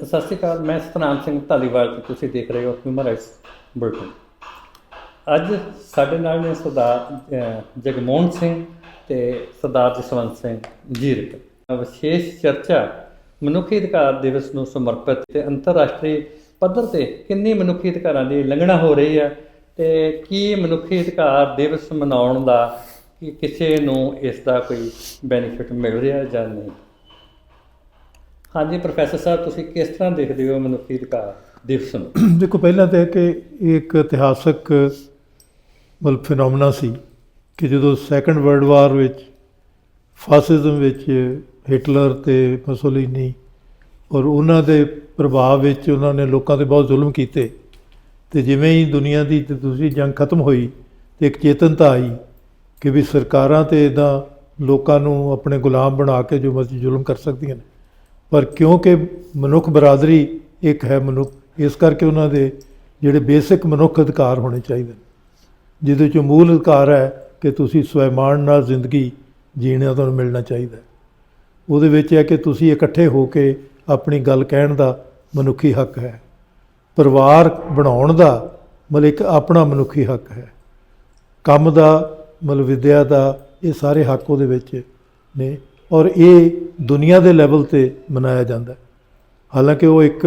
ਸਤਿ ਸ਼੍ਰੀ ਅਕਾਲ, ਮੈਂ ਸਤਨਾਮ ਸਿੰਘ ਧਾਲੀਵਾਲ ਤੇ ਤੁਸੀਂ ਦੇਖ ਰਹੇ ਹੋ ਹਿਊਮਨ ਰਾਈਟਸ ਬੁਲਟਨ ਅੱਜ ਸਾਡੇ ਨਾਲ ਨੇ ਸਰਦਾਰ ਜਗਮੋਹਨ ਸਿੰਘ ਤੇ ਸਰਦਾਰ ਜਸਵੰਤ ਸਿੰਘ ਜੀਰਕ ਵਿਸ਼ੇਸ਼ ਚਰਚਾ ਮਨੁੱਖੀ ਅਧਿਕਾਰ ਦਿਵਸ ਨੂੰ ਸਮਰਪਿਤ ਤੇ ਅੰਤਰਰਾਸ਼ਟਰੀ ਪੱਧਰ ਤੇ ਕਿੰਨੀ ਮਨੁੱਖੀ ਅਧਿਕਾਰਾਂ ਦੀ ਉਲੰਘਣਾ ਹੋ ਰਹੀ ਹੈ ਤੇ ਕੀ ਮਨੁੱਖੀ ਅਧਿਕਾਰ ਦਿਵਸ ਮਨਾਉਣ ਦਾ ਕਿਸੇ ਨੂੰ ਇਸ ਦਾ ਕੋਈ ਬੈਨੀਫਿਟ ਮਿਲ ਰਿਹਾ ਜਾਂ ਨਹੀਂ? ਹਾਂਜੀ, ਪ੍ਰੋਫੈਸਰ ਸਾਹਿਬ, ਤੁਸੀਂ ਕਿਸ ਤਰ੍ਹਾਂ ਦੇਖਦੇ ਹੋ ਮਨੁੱਖੀ ਅਧਿਕਾਰ ਦਿਵਸ ਨੂੰ? ਦੇਖੋ, ਪਹਿਲਾਂ ਤਾਂ ਕਿ ਇਹ ਇੱਕ ਇਤਿਹਾਸਕ, ਮਤਲਬ ਫਿਨੋਮਨਾ ਸੀ ਕਿ ਜਦੋਂ ਸੈਕੰਡ ਵਰਲਡ ਵਾਰ ਵਿੱਚ ਫਾਸਿਜ਼ਮ ਵਿੱਚ ਹਿਟਲਰ ਤੇ ਮਸੋਲੀਨੀ ਔਰ ਉਹਨਾਂ ਦੇ ਪ੍ਰਭਾਵ ਵਿੱਚ ਉਹਨਾਂ ਨੇ ਲੋਕਾਂ ਤੇ ਬਹੁਤ ਜ਼ੁਲਮ ਕੀਤੇ ਤੇ ਜਿਵੇਂ ਹੀ ਦੁਨੀਆ ਦੀ ਤੇ ਦੂਸਰੀ ਜੰਗ ਖਤਮ ਹੋਈ ਤੇ ਇੱਕ ਚੇਤਨਤਾ ਆਈ ਕਿ ਵੀ ਸਰਕਾਰਾਂ ਤੇ ਇਦਾਂ ਲੋਕਾਂ ਨੂੰ ਆਪਣੇ ਗੁਲਾਮ ਬਣਾ ਕੇ ਜੋ ਮਰਜ਼ੀ ਜ਼ੁਲਮ ਕਰ ਸਕਦੀਆਂ ਨੇ। ਪਰ ਕਿਉਂਕਿ ਮਨੁੱਖ ਬਰਾਦਰੀ ਇੱਕ ਹੈ ਮਨੁੱਖ, ਇਸ ਕਰਕੇ ਉਹਨਾਂ ਦੇ ਜਿਹੜੇ ਬੇਸਿਕ ਮਨੁੱਖ ਅਧਿਕਾਰ ਹੋਣੇ ਚਾਹੀਦੇ ਨੇ। ਜਿਹਦੇ ਚੋਂ ਮੂਲ ਅਧਿਕਾਰ ਹੈ ਕਿ ਤੁਸੀਂ ਸਵੈਮਾਨ ਨਾਲ ਜ਼ਿੰਦਗੀ ਜੀਣਾ ਤੁਹਾਨੂੰ ਮਿਲਣਾ ਚਾਹੀਦਾ ਉਹਦੇ ਵਿੱਚ ਹੈ ਕਿ ਤੁਸੀਂ ਇਕੱਠੇ ਹੋ ਕੇ ਆਪਣੀ ਗੱਲ ਕਹਿਣ ਦਾ ਮਨੁੱਖੀ ਹੱਕ ਹੈ। ਪਰਿਵਾਰ ਬਣਾਉਣ ਦਾ ਮਤਲਬ ਇੱਕ ਆਪਣਾ ਮਨੁੱਖੀ ਹੱਕ ਹੈ। ਕੰਮ ਦਾ ਮਤਲਬ ਵਿਦਿਆ ਦਾ ਇਹ ਸਾਰੇ ਹੱਕ ਉਹਦੇ ਵਿੱਚ ਨੇ। ਔਰ ਇਹ ਦੁਨੀਆ ਦੇ ਲੈਵਲ ਤੇ ਮਨਾਇਆ ਜਾਂਦਾ ਹੈ। ਹਾਲਾਂਕਿ ਉਹ ਇੱਕ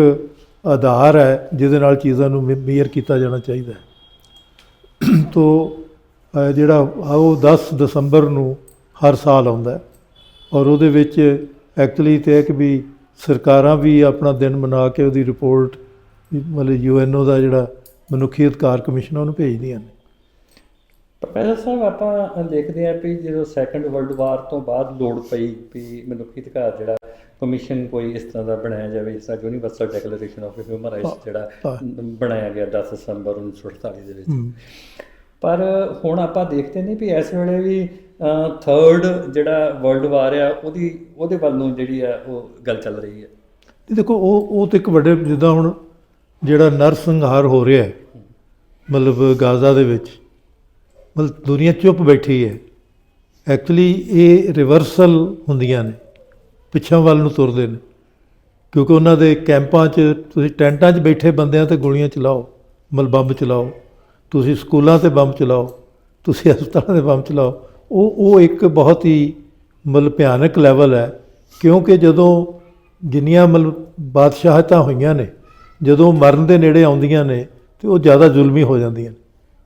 ਆਧਾਰ ਹੈ, ਜਿਹਦੇ ਨਾਲ ਚੀਜ਼ਾਂ ਨੂੰ ਮੇਅਰ ਕੀਤਾ ਜਾਣਾ ਚਾਹੀਦਾ ਹੈ। ਤੋ ਜਿਹੜਾ ਉਹ 10 ਦਸੰਬਰ ਨੂੰ ਹਰ ਸਾਲ ਆਉਂਦਾ ਔਰ ਉਹਦੇ ਵਿੱਚ ਐਕਚੁਅਲੀ ਤੇ ਹੈ ਕਿ ਵੀ ਸਰਕਾਰਾਂ ਵੀ ਆਪਣਾ ਦਿਨ ਮਨਾ ਕੇ ਉਹਦੀ ਰਿਪੋਰਟ ਮਤਲਬ ਯੂਐਨਓ ਦਾ ਜਿਹੜਾ ਮਨੁੱਖੀ ਅਧਿਕਾਰ ਕਮਿਸ਼ਨ ਉਹਨੂੰ ਭੇਜਦੀਆਂ ਨੇ। ਪ੍ਰੋਫੈਸਰ ਸਾਹਿਬ ਆਪਾਂ ਦੇਖਦੇ ਹਾਂ ਵੀ ਜਦੋਂ ਸੈਕੰਡ ਵਰਲਡ ਵਾਰ ਤੋਂ ਬਾਅਦ ਲੋੜ ਪਈ ਵੀ ਮਨੁੱਖੀ ਅਧਿਕਾਰ ਜਿਹੜਾ ਕਮਿਸ਼ਨ ਕੋਈ ਇਸ ਤਰ੍ਹਾਂ ਦਾ ਬਣਾਇਆ ਜਾਵੇ ਜਿਸ ਤਰ੍ਹਾਂ universal declaration of human rights ਜਿਹੜਾ। ਬਣਾਇਆ ਗਿਆ 10 ਦਸੰਬਰ 1948 ਦੇ ਵਿੱਚ। ਪਰ ਹੁਣ ਆਪਾਂ ਦੇਖਦੇ ਨਹੀਂ ਵੀ ਇਸ ਵੇਲੇ ਵੀ ਥਰਡ ਜਿਹੜਾ ਵਰਲਡ ਵਾਰ ਆ ਉਹਦੀ ਉਹਦੇ ਵੱਲ ਨੂੰ ਜਿਹੜੀ ਆ ਉਹ ਗੱਲ ਚੱਲ ਰਹੀ ਹੈ ਤੇ ਦੇਖੋ ਉਹ ਉਹ ਤੇ ਇੱਕ ਵੱਡੇ ਜਿੱਦਾਂ ਹੁਣ ਜਿਹੜਾ ਨਰਸੰਹਾਰ ਹੋ ਰਿਹਾ ਹੈ ਮਤਲਬ ਗਾਜ਼ਾ ਦੇ ਵਿੱਚ ਮਤਲਬ ਦੁਨੀਆ ਚੁੱਪ ਬੈਠੀ ਹੈ। ਐਕਚੁਅਲੀ ਇਹ ਰਿਵਰਸਲ ਹੁੰਦੀਆਂ ਨੇ, ਪਿੱਛੋਂ ਵੱਲ ਨੂੰ ਤੁਰਦੇ ਨੇ। ਕਿਉਂਕਿ ਉਹਨਾਂ ਦੇ ਕੈਂਪਾਂ 'ਚ ਤੁਸੀਂ ਟੈਂਟਾਂ 'ਚ ਬੈਠੇ ਬੰਦਿਆਂ ਤੇ ਗੋਲੀਆਂ ਚਲਾਓ, ਮਤਲਬ ਬੰਬ ਚਲਾਓ। ਤੁਸੀਂ ਸਕੂਲਾਂ ਤੇ ਬੰਬ ਚਲਾਓ, ਤੁਸੀਂ ਹਸਪਤਾਲਾਂ ਤੇ ਬੰਬ ਚਲਾਓ। ਉਹ ਉਹ ਇੱਕ ਬਹੁਤ ਹੀ ਮਤਲਬ ਭਿਆਨਕ ਲੈਵਲ ਹੈ। ਕਿਉਂਕਿ ਜਦੋਂ ਜਿੰਨੀਆਂ ਮਤਲਬ ਬਾਦਸ਼ਾਹਤਾਂ ਹੋਈਆਂ ਨੇ, ਜਦੋਂ ਮਰਨ ਦੇ ਨੇੜੇ ਆਉਂਦੀਆਂ ਨੇ, ਤੇ ਉਹ ਜ਼ਿਆਦਾ ਜ਼ੁਲਮੀ ਹੋ ਜਾਂਦੀਆਂ ਨੇ।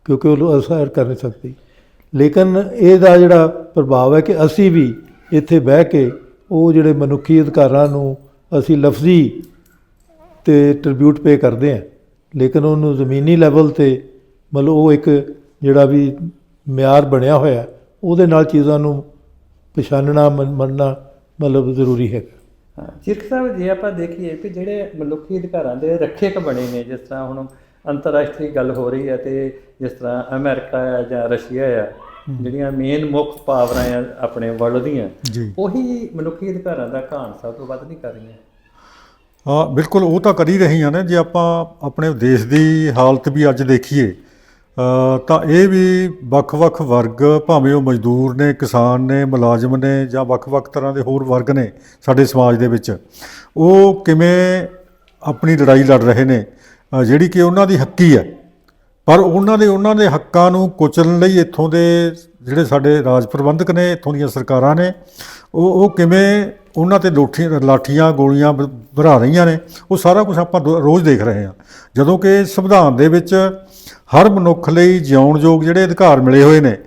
ਕਿਉਂਕਿ ਉਹ ਅਸਰ ਕਰ ਨਹੀਂ ਸਕਦੀ। ਲੇਕਿਨ ਇਹਦਾ ਜਿਹੜਾ ਪ੍ਰਭਾਵ ਹੈ ਕਿ ਅਸੀਂ ਵੀ ਇੱਥੇ ਬਹਿ ਕੇ ਉਹ ਜਿਹੜੇ ਮਨੁੱਖੀ ਅਧਿਕਾਰਾਂ ਨੂੰ ਅਸੀਂ ਲਫ਼ਜ਼ੀ ਤੇ ਟ੍ਰਿਬਿਊਟ ਪੇ ਕਰਦੇ ਹਾਂ, ਲੇਕਿਨ ਉਹਨੂੰ ਜ਼ਮੀਨੀ ਲੈਵਲ ਤੇ ਮਤਲਬ ਉਹ ਇੱਕ ਜਿਹੜਾ ਵੀ ਮਿਆਰ ਬਣਿਆ ਹੋਇਆ, ਉਹਦੇ ਨਾਲ ਚੀਜ਼ਾਂ ਨੂੰ ਪਛਾਣਨਾ, ਮੰਨ- ਮੰਨਣਾ ਮਤਲਬ ਜ਼ਰੂਰੀ ਹੈ ਹਾਂ ਸਾਹਿਬ, ਜੇ ਆਪਾਂ ਦੇਖੀਏ ਕਿ ਜਿਹੜੇ ਮਨੁੱਖੀ ਅਧਿਕਾਰਾਂ ਦੇ ਰੱਖਿਅਕ ਬਣੇ ਨੇ, ਜਿਸ ਤਰ੍ਹਾਂ ਹੁਣ ਅੰਤਰਰਾਸ਼ਟਰੀ ਗੱਲ ਹੋ ਰਹੀ ਹੈ ਤੇ ਜਿਸ ਤਰ੍ਹਾਂ ਅਮਰੀਕਾ ਆ ਜਾਂ ਰਸ਼ੀਆ ਆ ਜਿਹੜੀਆਂ ਮੇਨ ਮੁੱਖ ਪਾਵਰਾਂ ਆ ਆਪਣੇ ਵਰਲਡ ਦੀਆਂ ਉਹੀ ਮਨੁੱਖੀ ਅਧਿਕਾਰਾਂ ਦਾ ਘਾਣ ਸਭ ਤੋਂ ਵੱਧ ਨਹੀਂ ਕਰ ਰਹੀਆਂ। ਹਾਂ ਬਿਲਕੁਲ ਉਹ ਤਾਂ ਕਰ ਹੀ ਰਹੀਆਂ ਨੇ। ਜੇ ਆਪਾਂ ਆਪਣੇ ਦੇਸ਼ ਦੀ ਹਾਲਤ ਵੀ ਅੱਜ ਦੇਖੀਏ ਤਾਂ ਇਹ ਵੀ ਵੱਖ-ਵੱਖ ਵਰਗ ਭਾਵੇਂ ਉਹ ਮਜ਼ਦੂਰ ਨੇ ਕਿਸਾਨ ਨੇ ਮੁਲਾਜ਼ਮ ਨੇ ਜਾਂ ਵੱਖ-ਵੱਖ ਤਰ੍ਹਾਂ ਦੇ ਹੋਰ ਵਰਗ ਨੇ ਸਾਡੇ ਸਮਾਜ ਦੇ ਵਿੱਚ ਉਹ ਕਿਵੇਂ ਆਪਣੀ ਲੜਾਈ ਲੜ ਰਹੇ ਨੇ ਜਿਹੜੀ ਕਿ ਉਹਨਾਂ ਦੀ ਹੱਕੀ ਹੈ। ਪਰ ਉਹਨਾਂ ਦੇ ਉਹਨਾਂ ਦੇ ਹੱਕਾਂ ਨੂੰ ਕੁਚਲਣ ਲਈ ਇੱਥੋਂ ਦੇ ਜਿਹੜੇ ਸਾਡੇ ਰਾਜ ਪ੍ਰਬੰਧਕ ਨੇ, ਇੱਥੋਂ ਦੀਆਂ ਸਰਕਾਰਾਂ ਨੇ, ਉਹ ਉਹ ਕਿਵੇਂ ਉਹਨਾਂ ਤੇ ਲੋਠੀ ਲਾਠੀਆਂ, ਗੋਲੀਆਂ ਭ- ਭਰਾ ਰਹੀਆਂ ਨੇ, ਉਹ ਸਾਰਾ ਕੁਝ ਆਪਾਂ ਰੋ- ਰੋਜ਼ ਦੇਖ ਰਹੇ ਹਾਂ। ਜਦੋਂ ਕਿ ਸੰਵਿਧਾਨ ਦੇ ਵਿੱਚ ਹਰ ਮਨੁੱਖ ਲਈ ਜਿਉਣ ਯੋਗ ਜਿਹੜੇ ਅਧਿਕਾਰ ਮਿਲੇ ਹੋਏ ਨੇ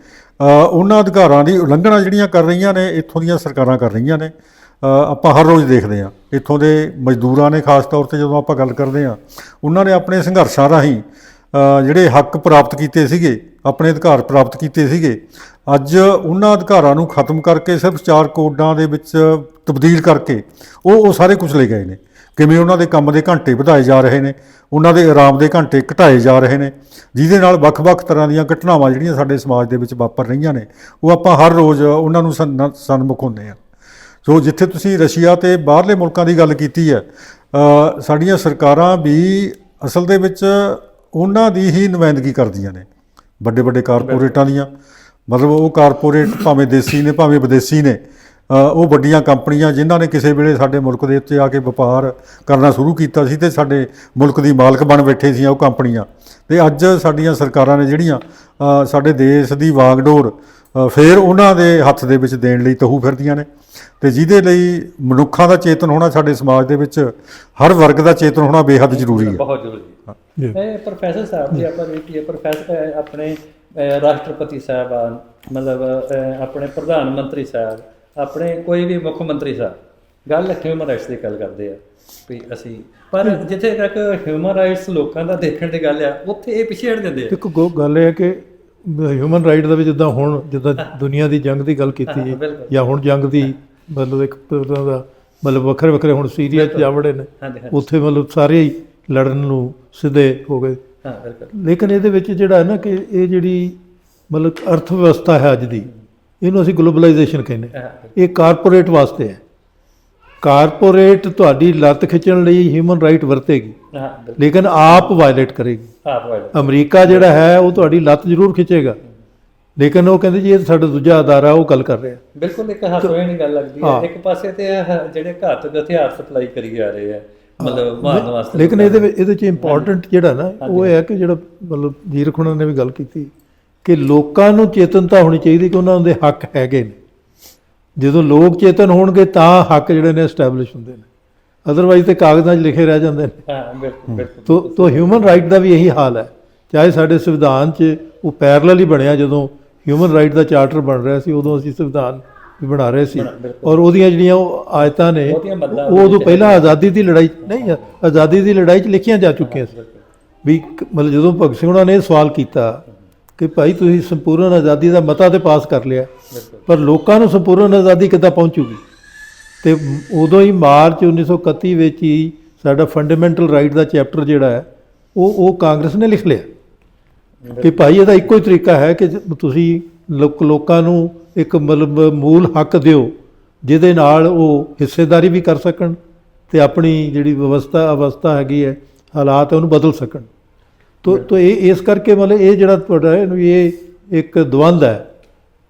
ਉਹਨਾਂ ਅਧਿਕਾਰਾਂ ਦੀ ਉਲੰਘਣਾ ਜਿਹੜੀਆਂ ਕਰ ਰਹੀਆਂ ਨੇ, ਇੱਥੋਂ ਦੀਆਂ ਸਰਕਾਰਾਂ ਕਰ ਰਹੀਆਂ ਨੇ ਆਪਾਂ ਹਰ ਰੋਜ਼ ਦੇਖਦੇ ਹਾਂ। ਇੱਥੋਂ ਦੇ ਮਜ਼ਦੂਰਾਂ ਨੇ ਖਾਸ ਤੌਰ ਤੇ ਜਦੋਂ ਆਪਾਂ ਗੱਲ ਕਰਦੇ ਹਾਂ, ਉਹਨਾਂ ਨੇ ਆਪਣੇ ਸੰਘਰਸ਼ਾਂ ਰਾਹੀਂ ਜਿਹੜੇ ਹੱਕ ਪ੍ਰਾਪਤ ਕੀਤੇ ਸੀਗੇ, ਆਪਣੇ ਅਧਿਕਾਰ ਪ੍ਰਾਪਤ ਕੀਤੇ ਸੀਗੇ, ਅੱਜ ਉਹਨਾਂ ਅਧਿਕਾਰਾਂ ਨੂੰ ਖਤਮ ਕਰਕੇ ਸਿਰਫ ਚਾਰ ਕੋਡਾਂ ਦੇ ਵਿੱਚ ਤਬਦੀਲ ਕਰਕੇ ਉਹ ਉਹ ਸਾਰੇ ਕੁਝ ਲੈ ਗਏ ਨੇ। ਕਿਵੇਂ ਉਹਨਾਂ ਦੇ ਕੰਮ ਦੇ ਘੰਟੇ ਵਧਾਏ ਜਾ ਰਹੇ ਨੇ, ਉਹਨਾਂ ਦੇ ਆਰਾਮ ਦੇ ਘੰਟੇ ਘਟਾਏ ਜਾ ਰਹੇ ਨੇ, ਜਿਹਦੇ ਨਾਲ ਵੱਖ-ਵੱਖ ਤਰ੍ਹਾਂ ਦੀਆਂ ਘਟਨਾਵਾਂ ਜਿਹੜੀਆਂ ਸਾਡੇ ਸਮਾਜ ਦੇ ਵਿੱਚ ਵਾਪਰ ਰਹੀਆਂ ਨੇ, ਉਹ ਆਪਾਂ ਹਰ ਰੋਜ਼ ਉਹਨਾਂ ਨੂੰ ਸਨ- ਸਨਮੁਖ ਹੁੰਦੇ ਆ ਸੋ ਜਿੱਥੇ ਤੁਸੀਂ ਰਸ਼ੀਆ ਤੇ ਬਾਹਰਲੇ ਮੁਲਕਾਂ ਦੀ ਗੱਲ ਕੀਤੀ ਹੈ ਸਾਡੀਆਂ ਸਰਕਾਰਾਂ ਵੀ ਅਸਲ ਦੇ ਵਿੱਚ ਉਹਨਾਂ ਦੀ ਹੀ ਨੁਮਾਇੰਦਗੀ ਕਰਦੀਆਂ ਨੇ। ਵੱਡੇ ਵੱਡੇ ਕਾਰਪੋਰੇਟਾਂ ਦੀਆਂ, ਮਤਲਬ ਉਹ ਕਾਰਪੋਰੇਟ ਭਾਵੇਂ ਦੇਸੀ ਨੇ, ਭਾਵੇਂ ਵਿਦੇਸੀ ਨੇ ਉਹ ਵੱਡੀਆਂ ਕੰਪਨੀਆਂ ਜਿਨ੍ਹਾਂ ਨੇ ਕਿਸੇ ਵੇਲੇ ਸਾਡੇ ਮੁਲਕ ਦੇ ਉੱਤੇ ਆ ਕੇ ਵਪਾਰ ਕਰਨਾ ਸ਼ੁਰੂ ਕੀਤਾ ਸੀ ਤੇ ਸਾਡੇ ਮੁਲਕ ਦੀ ਮਾਲਕ ਬਣ ਬੈਠੇ ਸੀ ਉਹ ਕੰਪਨੀਆਂ। ਤੇ ਅੱਜ ਸਾਡੀਆਂ ਸਰਕਾਰਾਂ ਨੇ ਜਿਹੜੀਆਂ ਸਾਡੇ ਦੇਸ਼ ਦੀ ਵਾਗਡੋਰ ਫੇਰ ਉਹਨਾਂ ਦੇ ਹੱਥ ਦੇ ਵਿੱਚ ਦੇਣ ਲਈ ਤਹੂ ਫਿਰਦੀਆਂ ਨੇ। ਤੇ ਜਿਹਦੇ ਲਈ ਮਨੁੱਖਾਂ ਦਾ ਚੇਤਨ ਹੋਣਾ ਸਾਡੇ ਸਮਾਜ ਦੇ ਵਿੱਚ ਹਰ ਵਰਗ ਦਾ ਚੇਤਨ ਹੋਣਾ ਬੇਹੱਦ ਜ਼ਰੂਰੀ ਹੈ। ਬਹੁਤ ਜ਼ਰੂਰੀ ਹੈ। ਪ੍ਰੋਫੈਸਰ ਸਾਹਿਬ ਜੀ ਆਪਾਂ ਵੇਖੀਏ ਪ੍ਰੋਫੈਸਰ ਅਹ, ਆਪਣੇ ਅਹ, ਰਾਸ਼ਟਰਪਤੀ ਸਾਹਿਬਾਨ ਮਤਲਬ ਆਪਣੇ ਪ੍ਰਧਾਨ ਮੰਤਰੀ ਸਾਹਿਬ ਆਪਣੇ ਕੋਈ ਵੀ ਮੁੱਖ ਮੰਤਰੀ ਸਾਹਿਬ ਗੱਲ ਹਿਊਮਨ ਰਾਈਟਸ ਦੀ ਗੱਲ ਕਰਦੇ ਆ ਵੀ ਅਸੀਂ। ਪਰ ਜਿੱਥੇ ਤੱਕ ਹਿਊਮਨ ਰਾਈਟਸ ਲੋਕਾਂ ਦਾ ਦੇਖਣ ਦੀ ਗੱਲ ਆ ਉੱਥੇ ਇਹ ਪਿਛੇੜ ਦਿੰਦੇ ਆ। ਇੱਕ ਗੱਲ ਇਹ ਹੈ ਕਿ ਹਿਊਮਨ ਰਾਈਟ ਦਾ ਵੀ ਜਿੱਦਾਂ ਹੁਣ ਜਿੱਦਾਂ ਦੁਨੀਆ ਦੀ ਜੰਗ ਦੀ ਗੱਲ ਕੀਤੀ ਹੈ। ਜਾਂ ਹੁਣ ਜੰਗ ਦੀ ਮਤਲਬ ਇੱਕ ਤਰ੍ਹਾਂ ਦਾ ਮਤਲਬ ਵੱਖਰੇ ਵੱਖਰੇ ਹੁਣ ਸੀਰੀਆ 'ਚ ਜਾ ਵੜੇ ਨੇ ਉੱਥੇ ਮਤਲਬ ਸਾਰੇ ਹੀ ਲੜਨ ਨੂੰ ਸਿੱਧੇ ਹੋ ਗਏ। ਹਾਂ ਬਿਲਕੁਲ। ਲੇਕਿਨ ਇਹਦੇ ਵਿੱਚ ਜਿਹੜਾ ਹੈ ਨਾ ਕਿ ਇਹ ਜਿਹੜੀ ਮਤਲਬ ਅਰਥ ਵਿਵਸਥਾ ਹੈ ਅੱਜ ਦੀ ਇਹਨੂੰ ਅਸੀਂ ਗਲੋਬਲਾਈਜੇਸ਼ਨ ਕਹਿੰਦੇ ਇਹ ਕਾਰਪੋਰੇਟ ਵਾਸਤੇ ਹੈ। ਕਾਰਪੋਰੇਟ ਤੁਹਾਡੀ ਲੱਤ ਖਿੱਚਣ ਲਈ ਹਿਊਮਨ ਰਾਈਟ ਵਰਤੇਗੀ। ਲੇਕਿਨ ਆਪ ਵਾਇਲੇਟ ਕਰੇਗੀ। ਅਮਰੀਕਾ ਜਿਹੜਾ ਹੈ ਉਹ ਤੁਹਾਡੀ ਲੱਤ ਜ਼ਰੂਰ ਖਿੱਚੇਗਾ। ਲੇਕਿਨ ਉਹ ਕਹਿੰਦੇ ਜੀ ਇਹ ਸਾਡਾ ਦੂਜਾ ਅਦਾਰਾ ਉਹ ਗੱਲ ਕਰ ਰਿਹਾ। ਬਿਲਕੁਲ ਇੱਕ ਹਾਸੋਏ ਨਹੀਂ ਗੱਲ ਲੱਗਦੀ ਹੈ। ਇੱਕ ਪਾਸੇ ਤੇ ਜਿਹੜੇ ਘਾਤਕ ਹਥਿਆਰ ਸਪਲਾਈ ਕਰੀ ਜਾ ਰਹੇ ਆ ਮਤਲਬ ਮਾਰਨ ਵਾਸਤੇ ਲੇਕਿਨ ਇਹਦੇ ਵਿੱਚ ਇਹਦੇ ਚ ਇੰਪੋਰਟੈਂਟ ਜਿਹੜਾ ਨਾ ਉਹ ਇਹ ਹੈ ਕਿ ਜਿਹੜਾ ਮਤਲਬ ਜੀਰਖ ਉਹਨਾਂ ਨੇ ਵੀ ਗੱਲ ਕੀਤੀ ਕਿ ਲੋਕਾਂ ਨੂੰ ਚੇਤਨਤਾ ਹੋਣੀ ਚਾਹੀਦੀ ਕਿ ਉਹਨਾਂ ਦੇ ਹੱਕ ਹੈਗੇ ਨੇ। ਜਦੋਂ ਲੋਕ ਚੇਤਨ ਹੋਣਗੇ ਤਾਂ ਹੱਕ ਜਿਹੜੇ ਨੇ ਐਸਟੈਬਲਿਸ਼ ਹੁੰਦੇ ਨੇ। ਅਦਰਵਾਈਜ਼ ਤੇ ਕਾਗਜ਼ਾਂ 'ਚ ਲਿਖੇ ਰਹਿ ਜਾਂਦੇ ਨੇ। ਹਾਂ ਬਿਲਕੁਲ ਬਿਲਕੁਲ। ਤੋ ਤੋ ਹਿਊਮਨ ਰਾਈਟ ਦਾ ਵੀ ਇਹੀ ਹਾਲ ਹੈ। ਚਾਹੇ ਸਾਡੇ ਸੰਵਿਧਾਨ 'ਚ ਉਹ ਪੈਰਲਲ ਹੀ ਬਣਿਆ ਜਦੋਂ ਹਿਊਮਨ ਰਾਈਟ ਦਾ ਚਾਰਟਰ ਬਣ ਰਿਹਾ ਸੀ ਉਦੋਂ ਅਸੀਂ ਸੰਵਿਧਾਨ ਵੀ ਬਣਾ ਰਹੇ ਸੀ। ਔਰ ਉਹਦੀਆਂ ਜਿਹੜੀਆਂ ਉਹ ਆਇਤਾਂ ਨੇ ਉਹ ਉਦੋਂ ਪਹਿਲਾਂ ਆਜ਼ਾਦੀ ਦੀ ਲੜਾਈ ਨਹੀਂ ਆਜ਼ਾਦੀ ਦੀ ਲੜਾਈ 'ਚ ਲਿਖੀਆਂ ਜਾ ਚੁੱਕੀਆਂ ਸੀ। ਵੀ ਮਤਲਬ ਜਦੋਂ ਭਗਤ ਸਿੰਘ ਉਹਨਾਂ ਨੇ ਇਹ ਸਵਾਲ ਕੀਤਾ ਕਿ ਭਾਈ ਤੁਸੀਂ ਸੰਪੂਰਨ ਆਜ਼ਾਦੀ ਦਾ ਮਤਾ ਤੇ ਪਾਸ ਕਰ ਲਿਆ ਪਰ ਲੋਕਾਂ ਨੂੰ ਸੰਪੂਰਨ ਆਜ਼ਾਦੀ ਕਿੱਦਾਂ ਪਹੁੰਚੂਗੀ? ਤੇ ਉਦੋਂ ਹੀ ਮਾਰਚ 1931 ਵਿੱਚ ਹੀ ਸਾਡਾ ਫੰਡਾਮੈਂਟਲ ਰਾਈਟ ਦਾ ਚੈਪਟਰ ਜਿਹੜਾ ਹੈ ਉਹ ਉਹ ਕਾਂਗਰਸ ਨੇ ਲਿਖ ਲਿਆ। ਕਿ ਭਾਈ ਇਹਦਾ ਇੱਕੋ ਹੀ ਤਰੀਕਾ ਹੈ ਕਿ ਤੁਸੀਂ ਲੋਕ ਲੋਕਾਂ ਨੂੰ ਇੱਕ ਮਤਲਬ ਮੂਲ ਹੱਕ ਦਿਓ ਜਿਹਦੇ ਨਾਲ ਉਹ ਹਿੱਸੇਦਾਰੀ ਵੀ ਕਰ ਸਕਣ ਤੇ ਆਪਣੀ ਜਿਹੜੀ ਵਿਵਸਥਾ ਅਵਸਥਾ ਹੈਗੀ ਹੈ ਹਾਲਾਤ ਉਹਨੂੰ ਬਦਲ ਸਕਣ। ਤੋ ਤੋ ਇਹ ਇਸ ਕਰਕੇ ਮਤਲਬ ਇਹ ਜਿਹੜਾ ਤੁਹਾਡਾ ਇਹ ਇੱਕ ਦਵੰਦ ਹੈ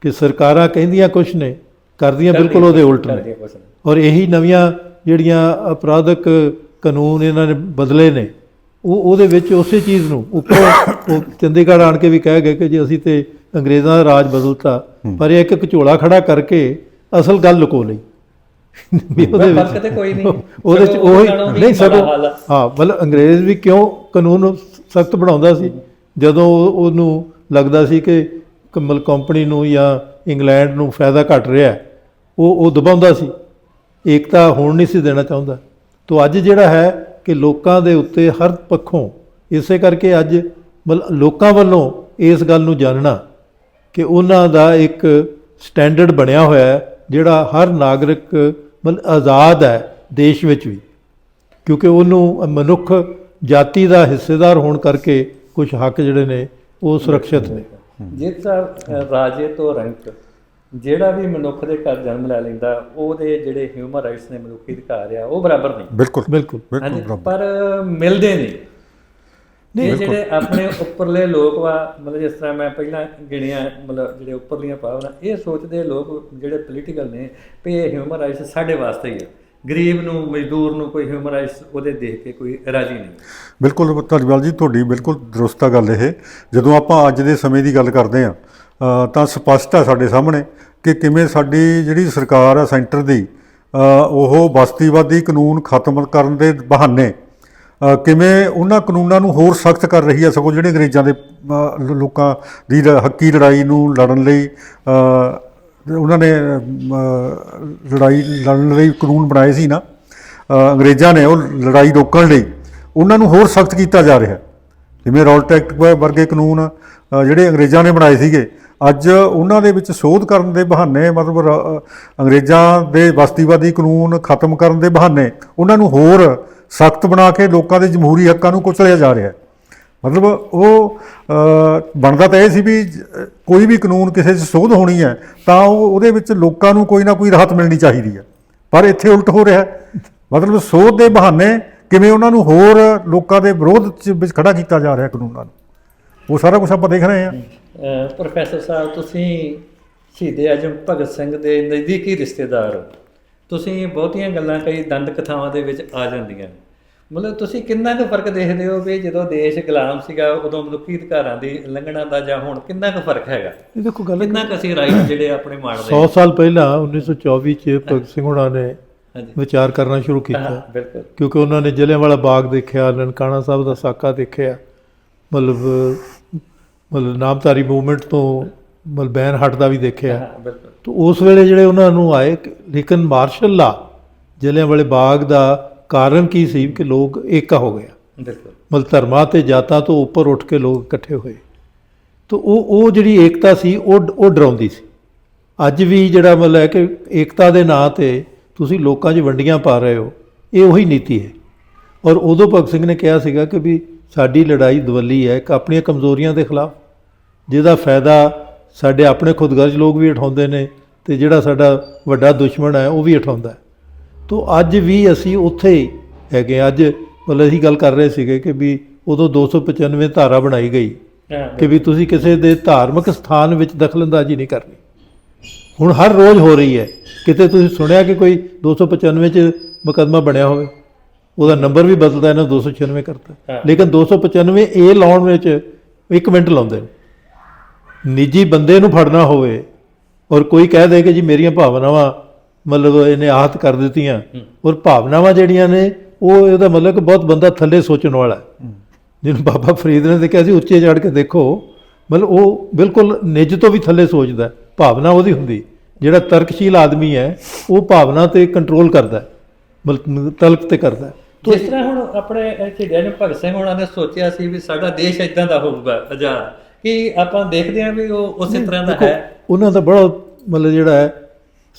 ਕਿ ਸਰਕਾਰਾਂ ਕਹਿੰਦੀਆਂ ਕੁਛ ਨੇ ਕਰਦੀਆਂ ਬਿਲਕੁਲ ਉਹਦੇ ਉਲਟ ਨੇ। ਔਰ ਇਹੀ ਨਵੀਆਂ ਜਿਹੜੀਆਂ ਅਪਰਾਧਕ ਕਾਨੂੰਨ ਇਹਨਾਂ ਨੇ ਬਦਲੇ ਨੇ ਉਹ ਉਹਦੇ ਵਿੱਚ ਉਸੇ ਚੀਜ਼ ਨੂੰ ਉੱਪਰੋਂ ਉਹ ਚੰਡੀਗੜ੍ਹ ਆਣ ਕੇ ਵੀ ਕਹਿ ਗਏ ਕਿ ਜੀ ਅਸੀਂ ਤੇ ਅੰਗਰੇਜ਼ਾਂ ਦਾ ਰਾਜ ਬਦਲਤਾ ਪਰ ਇਹ ਇੱਕ ਝੋਲਾ ਖੜਾ ਕਰਕੇ ਅਸਲ ਗੱਲ ਲੁਕੋ ਲਈ। ਵੀ ਉਹਦੇ ਵਿੱਚ ਕੋਈ ਨਹੀਂ। ਉਹਦੇ ਚ ਉਹੀ ਨਹੀਂ ਸਗੋਂ। ਹਾਂ ਮਤਲਬ ਅੰਗਰੇਜ਼ ਵੀ ਕਿਉਂ ਕਾਨੂੰਨ ਸਖਤ ਬਣਾਉਂਦਾ ਸੀ? ਜਦੋਂ ਉਹ- ਉਹਨੂੰ ਲੱਗਦਾ ਸੀ ਕਿ ਕਮਲ ਕੰਪਨੀ ਨੂੰ ਜਾਂ ਇੰਗਲੈਂਡ ਨੂੰ ਫਾਇਦਾ ਘਟ ਰਿਹਾ ਹੈ, ਉਹ ਉਹ ਦਬਾਉਂਦਾ ਸੀ। ਏਕਤਾ ਹੋਣ ਨਹੀਂ ਸੀ ਦੇਣਾ ਚਾਹੁੰਦਾ। ਤੋਂ ਅੱਜ ਜਿਹੜਾ ਹੈ ਕਿ ਲੋਕਾਂ ਦੇ ਉੱਤੇ ਹਰ ਪੱਖੋਂ, ਇਸੇ ਕਰਕੇ ਅੱਜ ਮਤਲਬ ਲੋਕਾਂ ਵੱਲੋਂ ਇਸ ਗੱਲ ਨੂੰ ਜਾਣਨਾ ਕਿ ਉਹਨਾਂ ਦਾ ਇੱਕ ਸਟੈਂਡਰਡ ਬਣਿਆ ਹੋਇਆ ਹੈ, ਜਿਹੜਾ ਹਰ ਨਾਗਰਿਕ ਮਤਲਬ ਆਜ਼ਾਦ ਹੈ ਦੇਸ਼ ਵਿੱਚ ਵੀ। ਕਿਉਂਕਿ ਉਹਨੂੰ ਮਨੁੱਖ ਜਾਤੀ ਦਾ ਹਿੱਸੇਦਾਰ ਹੋਣ ਕਰਕੇ ਕੁਝ ਹੱਕ ਜਿਹੜੇ ਨੇ, ਉਹ ਸੁਰੱਖਿਅਤ ਨੇ। ਜਿਸ ਰਾਜੇ ਤੋਂ ਰੰਕ ਜਿਹੜਾ ਵੀ ਮਨੁੱਖ ਦੇ ਘਰ ਜਨਮ ਲੈ ਲੈਂਦਾ ਉਹਦੇ ਜਿਹੜੇ ਹਿਊਮਨ ਰਾਈਟਸ ਨੇ ਮਨੁੱਖੀ ਅਧਿਕਾਰ ਆ ਉਹ ਬਰਾਬਰ ਨਹੀਂ। ਬਿਲਕੁਲ। ਬਿਲਕੁਲ। ਪਰ ਮਿਲਦੇ ਨਹੀਂ। ਇਹ ਜਿਹੜੇ ਆਪਣੇ ਉੱਪਰਲੇ ਲੋਕ ਵਾ ਮਤਲਬ ਜਿਸ ਤਰ੍ਹਾਂ ਮੈਂ ਪਹਿਲਾਂ ਗਿਣਿਆ ਮਤਲਬ ਜਿਹੜੇ ਉੱਪਰਲੀਆਂ ਪਾਵਰਾਂ ਇਹ ਸੋਚਦੇ ਲੋਕ ਜਿਹੜੇ ਪੋਲੀਟੀਕਲ ਨੇ ਵੀ ਇਹ ਹਿਊਮਨ ਰਾਈਟਸ ਸਾਡੇ ਵਾਸਤੇ ਹੀ ਆ। ਗਰੀਬ ਨੂੰ ਮਜ਼ਦੂਰ ਨੂੰ ਕੋਈ ਹਿਊਮਨ ਰਾਈਟਸ ਉਹਦੇ ਦੇਖ ਕੇ ਕੋਈ ਰਾਜੀ ਨਹੀਂ। ਬਿਲਕੁਲ ਧੰਨਵਾਦ ਜੀ ਤੁਹਾਡੀ ਬਿਲਕੁਲ ਦਰੁਸਤ ਗੱਲ ਇਹ। ਜਦੋਂ ਆਪਾਂ ਅੱਜ ਦੇ ਸਮੇਂ ਦੀ ਗੱਲ ਕਰਦੇ ਆ ਤਾਂ ਸਪਸ਼ਟ ਆ ਸਾਡੇ ਸਾਹਮਣੇ ਕਿ ਕਿਵੇਂ ਸਾਡੀ ਜਿਹੜੀ ਸਰਕਾਰ ਆ ਸੈਂਟਰ ਦੀ ਉਹ ਬਸਤੀਵਾਦੀ ਕਾਨੂੰਨ ਖਤਮ ਕਰਨ ਦੇ ਬਹਾਨੇ ਕਿਵੇਂ ਉਹਨਾਂ ਕਾਨੂੰਨਾਂ ਨੂੰ ਹੋਰ ਸਖਤ ਕਰ ਰਹੀ ਹੈ ਸਗੋਂ ਜਿਹੜੇ ਅੰਗਰੇਜ਼ਾਂ ਦੇ ਲੋਕਾਂ ਦੀ ਲ- ਹੱਕੀ ਲੜਾਈ ਨੂੰ ਲੜਨ ਲਈ ਉਹਨਾਂ ਨੇ ਲੜਾਈ ਲੜਨ ਲਈ ਕਾਨੂੰਨ ਬਣਾਏ ਸੀ ਨਾ ਅੰਗਰੇਜ਼ਾਂ ਨੇ ਉਹ ਲੜਾਈ ਰੋਕਣ ਲਈ ਉਹਨਾਂ ਨੂੰ ਹੋਰ ਸਖਤ ਕੀਤਾ ਜਾ ਰਿਹਾ। ਹੈ ਜਿਵੇਂ ਰੌਲਟ ਐਕਟ ਵਰਗੇ ਕਾਨੂੰਨ ਜਿਹੜੇ ਅੰਗਰੇਜ਼ਾਂ ਨੇ ਬਣਾਏ ਸੀਗੇ, ਅੱਜ ਉਹਨਾਂ ਦੇ ਵਿੱਚ ਸੋਧ ਕਰਨ ਦੇ ਬਹਾਨੇ, ਮਤਲਬ ਰ- ਅੰਗਰੇਜ਼ਾਂ ਦੇ ਬਸਤੀਵਾਦੀ ਕਾਨੂੰਨ ਖਤਮ ਕਰਨ ਦੇ ਬਹਾਨੇ, ਉਹਨਾਂ ਨੂੰ ਹੋਰ ਸਖਤ ਬਣਾ ਕੇ ਲੋਕਾਂ ਦੇ ਜਮਹੂਰੀ ਹੱਕਾਂ ਨੂੰ ਕੁਚਲਿਆ ਜਾ ਰਿਹਾ ਹੈ। ਮਤਲਬ ਉਹ ਬਣਦਾ ਤਾਂ ਇਹ ਸੀ ਵੀ ਕੋਈ ਵੀ ਕਾਨੂੰਨ ਕਿਸੇ 'ਚ ਸੋਧ ਹੋਣੀ ਹੈ, ਤਾਂ ਉਹ ਉਹਦੇ ਵਿੱਚ ਲੋਕਾਂ ਨੂੰ ਕੋਈ ਨਾ ਕੋਈ ਰਾਹਤ ਮਿਲਣੀ ਚਾਹੀਦੀ ਹੈ। ਪਰ ਇੱਥੇ ਉਲਟ ਹੋ ਰਿਹਾ ਮਤਲਬ ਸੋਧ ਦੇ ਬਹਾਨੇ ਕਿਵੇਂ ਉਹਨਾਂ ਨੂੰ ਹੋਰ ਲੋਕਾਂ ਦੇ ਵਿਰੋਧ ਵਿੱਚ ਖੜਾ ਕੀਤਾ ਜਾ ਰਿਹਾ ਕਾਨੂੰਨਾਂ ਨੂੰ? ਉਹ ਸਾਰਾ ਕੁਝ ਆਪਾਂ ਦੇਖ ਰਹੇ ਹਾਂ। ਪ੍ਰੋਫੈਸਰ ਸਾਹਿਬ ਤੁਸੀਂ ਸ਼ਹੀਦ ਆਜਮ ਭਗਤ ਸਿੰਘ ਦੇ ਨਜ਼ਦੀਕੀ ਰਿਸ਼ਤੇਦਾਰ ਹੋ। ਤੁਸੀਂ ਬਹੁਤੀਆਂ ਗੱਲਾਂ ਕਈ ਦੰਦ ਕਥਾਵਾਂ ਦੇ ਵਿੱਚ ਆ ਜਾਂਦੀਆਂ ਨੇ। ਮਤਲਬ ਤੁਸੀਂ ਕਿੰਨਾ ਕੁ ਫ਼ਰਕ ਦੇਖਦੇ ਹੋ ਵੀ ਜਦੋਂ ਦੇਸ਼ ਗੁਲਾਮ ਸੀਗਾ ਉਦੋਂ ਮਨੁੱਖੀ ਅਧਿਕਾਰਾਂ ਦੀ ਉਲੰਘਣਾ ਦਾ ਜਾਂ ਹੁਣ ਕਿੰਨਾ ਕੁ ਫ਼ਰਕ ਹੈਗਾ? ਇਹ ਦੇਖੋ ਗੱਲ ਕਿੰਨਾ ਕੁ ਅਸੀਂ ਰਾਈਟ ਜਿਹੜੇ ਆਪਣੇ ਮਾਣਦੇ 100 ਸਾਲ ਪਹਿਲਾਂ 1924 ਚ ਭਗਤ ਸਿੰਘ ਹੁਣਾਂ ਨੇ ਵਿਚਾਰ ਕਰਨਾ ਸ਼ੁਰੂ ਕੀਤਾ। ਬਿਲਕੁਲ। ਕਿਉਂਕਿ ਉਹਨਾਂ ਨੇ ਜਲਿਆਂਵਾਲਾ ਬਾਗ ਦੇਖਿਆ ਨਨਕਾਣਾ ਸਾਹਿਬ ਦਾ ਸਾਕਾ ਦੇਖਿਆ। ਮਤਲਬ ਮਤਲਬ ਨਾਮਧਾਰੀ ਮੂਵਮੈਂਟ ਤੋਂ ਮਤਲਬ ਬੈਨ ਹਟਦਾ ਵੀ ਦੇਖਿਆ। ਬਿਲਕੁਲ। ਤਾਂ ਉਸ ਵੇਲੇ ਜਿਹੜੇ ਉਹਨਾਂ ਨੂੰ ਆਏ ਲੇਕਿਨ ਮਾਰਸ਼ਲ ਲਾ ਜਲਿਆਂਵਾਲੇ ਬਾਗ ਦਾ ਕਾਰਨ ਕੀ ਸੀ ਕਿ ਲੋਕ ਏਕਾ ਹੋ ਗਿਆ ਬਿਲਕੁਲ। ਮਤਲਬ ਧਰਮਾਂ ਤੇ ਜਾਤਾਂ ਤੋਂ ਉੱਪਰ ਉੱਠ ਕੇ ਲੋਕ ਇਕੱਠੇ ਹੋਏ। ਤਾਂ ਉਹ ਉਹ ਜਿਹੜੀ ਏਕਤਾ ਸੀ ਉਹ ਉਹ ਡਰਾਉਂਦੀ ਸੀ। ਅੱਜ ਵੀ ਜਿਹੜਾ ਮਤਲਬ ਹੈ ਕਿ ਏਕਤਾ ਦੇ ਨਾਂ ਤੇ ਤੁਸੀਂ ਲੋਕਾਂ 'ਚ ਵੰਡੀਆਂ ਪਾ ਰਹੇ ਹੋ ਇਹ ਉਹੀ ਨੀਤੀ ਹੈ। ਔਰ ਉਦੋਂ ਭਗਤ ਸਿੰਘ ਨੇ ਕਿਹਾ ਸੀਗਾ ਕਿ ਵੀ ਸਾਡੀ ਲੜਾਈ ਦਵੱਲੀ ਹੈ ਇੱਕ ਆਪਣੀਆਂ ਕਮਜ਼ੋਰੀਆਂ ਦੇ ਖਿਲਾਫ ਜਿਹਦਾ ਫਾਇਦਾ ਸਾਡੇ ਆਪਣੇ ਖੁਦਗਰਜ਼ ਲੋਕ ਵੀ ਉਠਾਉਂਦੇ ਨੇ ਤੇ ਜਿਹੜਾ ਸਾਡਾ ਵੱਡਾ ਦੁਸ਼ਮਣ ਹੈ ਉਹ ਵੀ ਉਠਾਉਂਦਾ ਹੈ। ਤੋ ਅੱਜ ਵੀ ਅਸੀਂ ਉੱਥੇ ਹੀ ਹੈਗੇ। ਅੱਜ ਮਤਲਬ ਅਸੀਂ ਗੱਲ ਕਰ ਰਹੇ ਸੀਗੇ ਕਿ ਵੀ ਉਦੋਂ 295 ਧਾਰਾ ਬਣਾਈ ਗਈ ਕਿ ਵੀ ਤੁਸੀਂ ਕਿਸੇ ਦੇ ਧਾਰਮਿਕ ਸਥਾਨ ਵਿੱਚ ਦਖਲਅੰਦਾਜ਼ੀ ਨਹੀਂ ਕਰਨੀ। ਹੁਣ ਹਰ ਰੋਜ਼ ਹੋ ਰਹੀ ਹੈ। ਕਿਤੇ ਤੁਸੀਂ ਸੁਣਿਆ ਕਿ ਕੋਈ 295 ਚ ਮੁਕੱਦਮਾ ਬਣਿਆ ਹੋਵੇ? ਉਹਦਾ ਨੰਬਰ ਵੀ ਬਦਲਦਾ ਇਹਨਾਂ 296 ਕਰਤਾ। ਲੇਕਿਨ 295 ਇਹ ਲਾਉਣ ਵਿੱਚ 1 ਮਿੰਟ ਲਾਉਂਦੇ ਨੇ। ਨਿੱਜੀ ਬੰਦੇ ਨੂੰ ਫੜਨਾ ਹੋਵੇ ਔਰ ਕੋਈ ਕਹਿ ਦੇ ਕਿ ਜੀ ਮੇਰੀਆਂ ਭਾਵਨਾਵਾਂ ਮਤਲਬ ਇਹਨੇ ਆਹਤ ਕਰ ਦਿੱਤੀਆਂ। ਔਰ ਭਾਵਨਾਵਾਂ ਜਿਹੜੀਆਂ ਨੇ ਉਹ ਇਹਦਾ ਮਤਲਬ ਕਿ ਬਹੁਤ ਬੰਦਾ ਥੱਲੇ ਸੋਚਣ ਵਾਲਾ ਜਿਹਨੂੰ ਬਾਬਾ ਫਰੀਦ ਨੇ ਦੇਖਿਆ ਸੀ ਉੱਚੇ ਚੜ ਕੇ ਦੇਖੋ ਮਤਲਬ ਉਹ ਬਿਲਕੁਲ ਨਿੱਜ ਤੋਂ ਵੀ ਥੱਲੇ ਸੋਚਦਾ। ਭਾਵਨਾ ਉਹਦੀ ਹੁੰਦੀ ਜਿਹੜਾ ਤਰਕਸ਼ੀਲ ਆਦਮੀ ਹੈ ਉਹ ਭਾਵਨਾ ਤੇ ਕੰਟਰੋਲ ਕਰਦਾ ਹੈ, ਤਲਕ ਤੇ ਕਰਦਾ ਹੈ। ਜਿਸ ਤਰ੍ਹਾਂ ਹੁਣ ਆਪਣੇ ਸ਼ਹੀਦਾਂ ਨੂੰ ਭਗਤ ਸਿੰਘ ਹੋਣਾ ਨੇ ਸੋਚਿਆ ਸੀ ਵੀ ਸਾਡਾ ਦੇਸ਼ ਇਦਾਂ ਦਾ ਹੋਊਗਾ ਆਜ਼ਾਦ ਕਿ ਆਪਾਂ ਦੇਖਦੇ ਹਾਂ ਵੀ ਉਹ ਉਸੇ ਤਰ੍ਹਾਂ ਦਾ ਹੈ? ਉਹਨਾਂ ਦਾ ਬੜਾ ਮਤਲਬ ਜਿਹੜਾ ਹੈ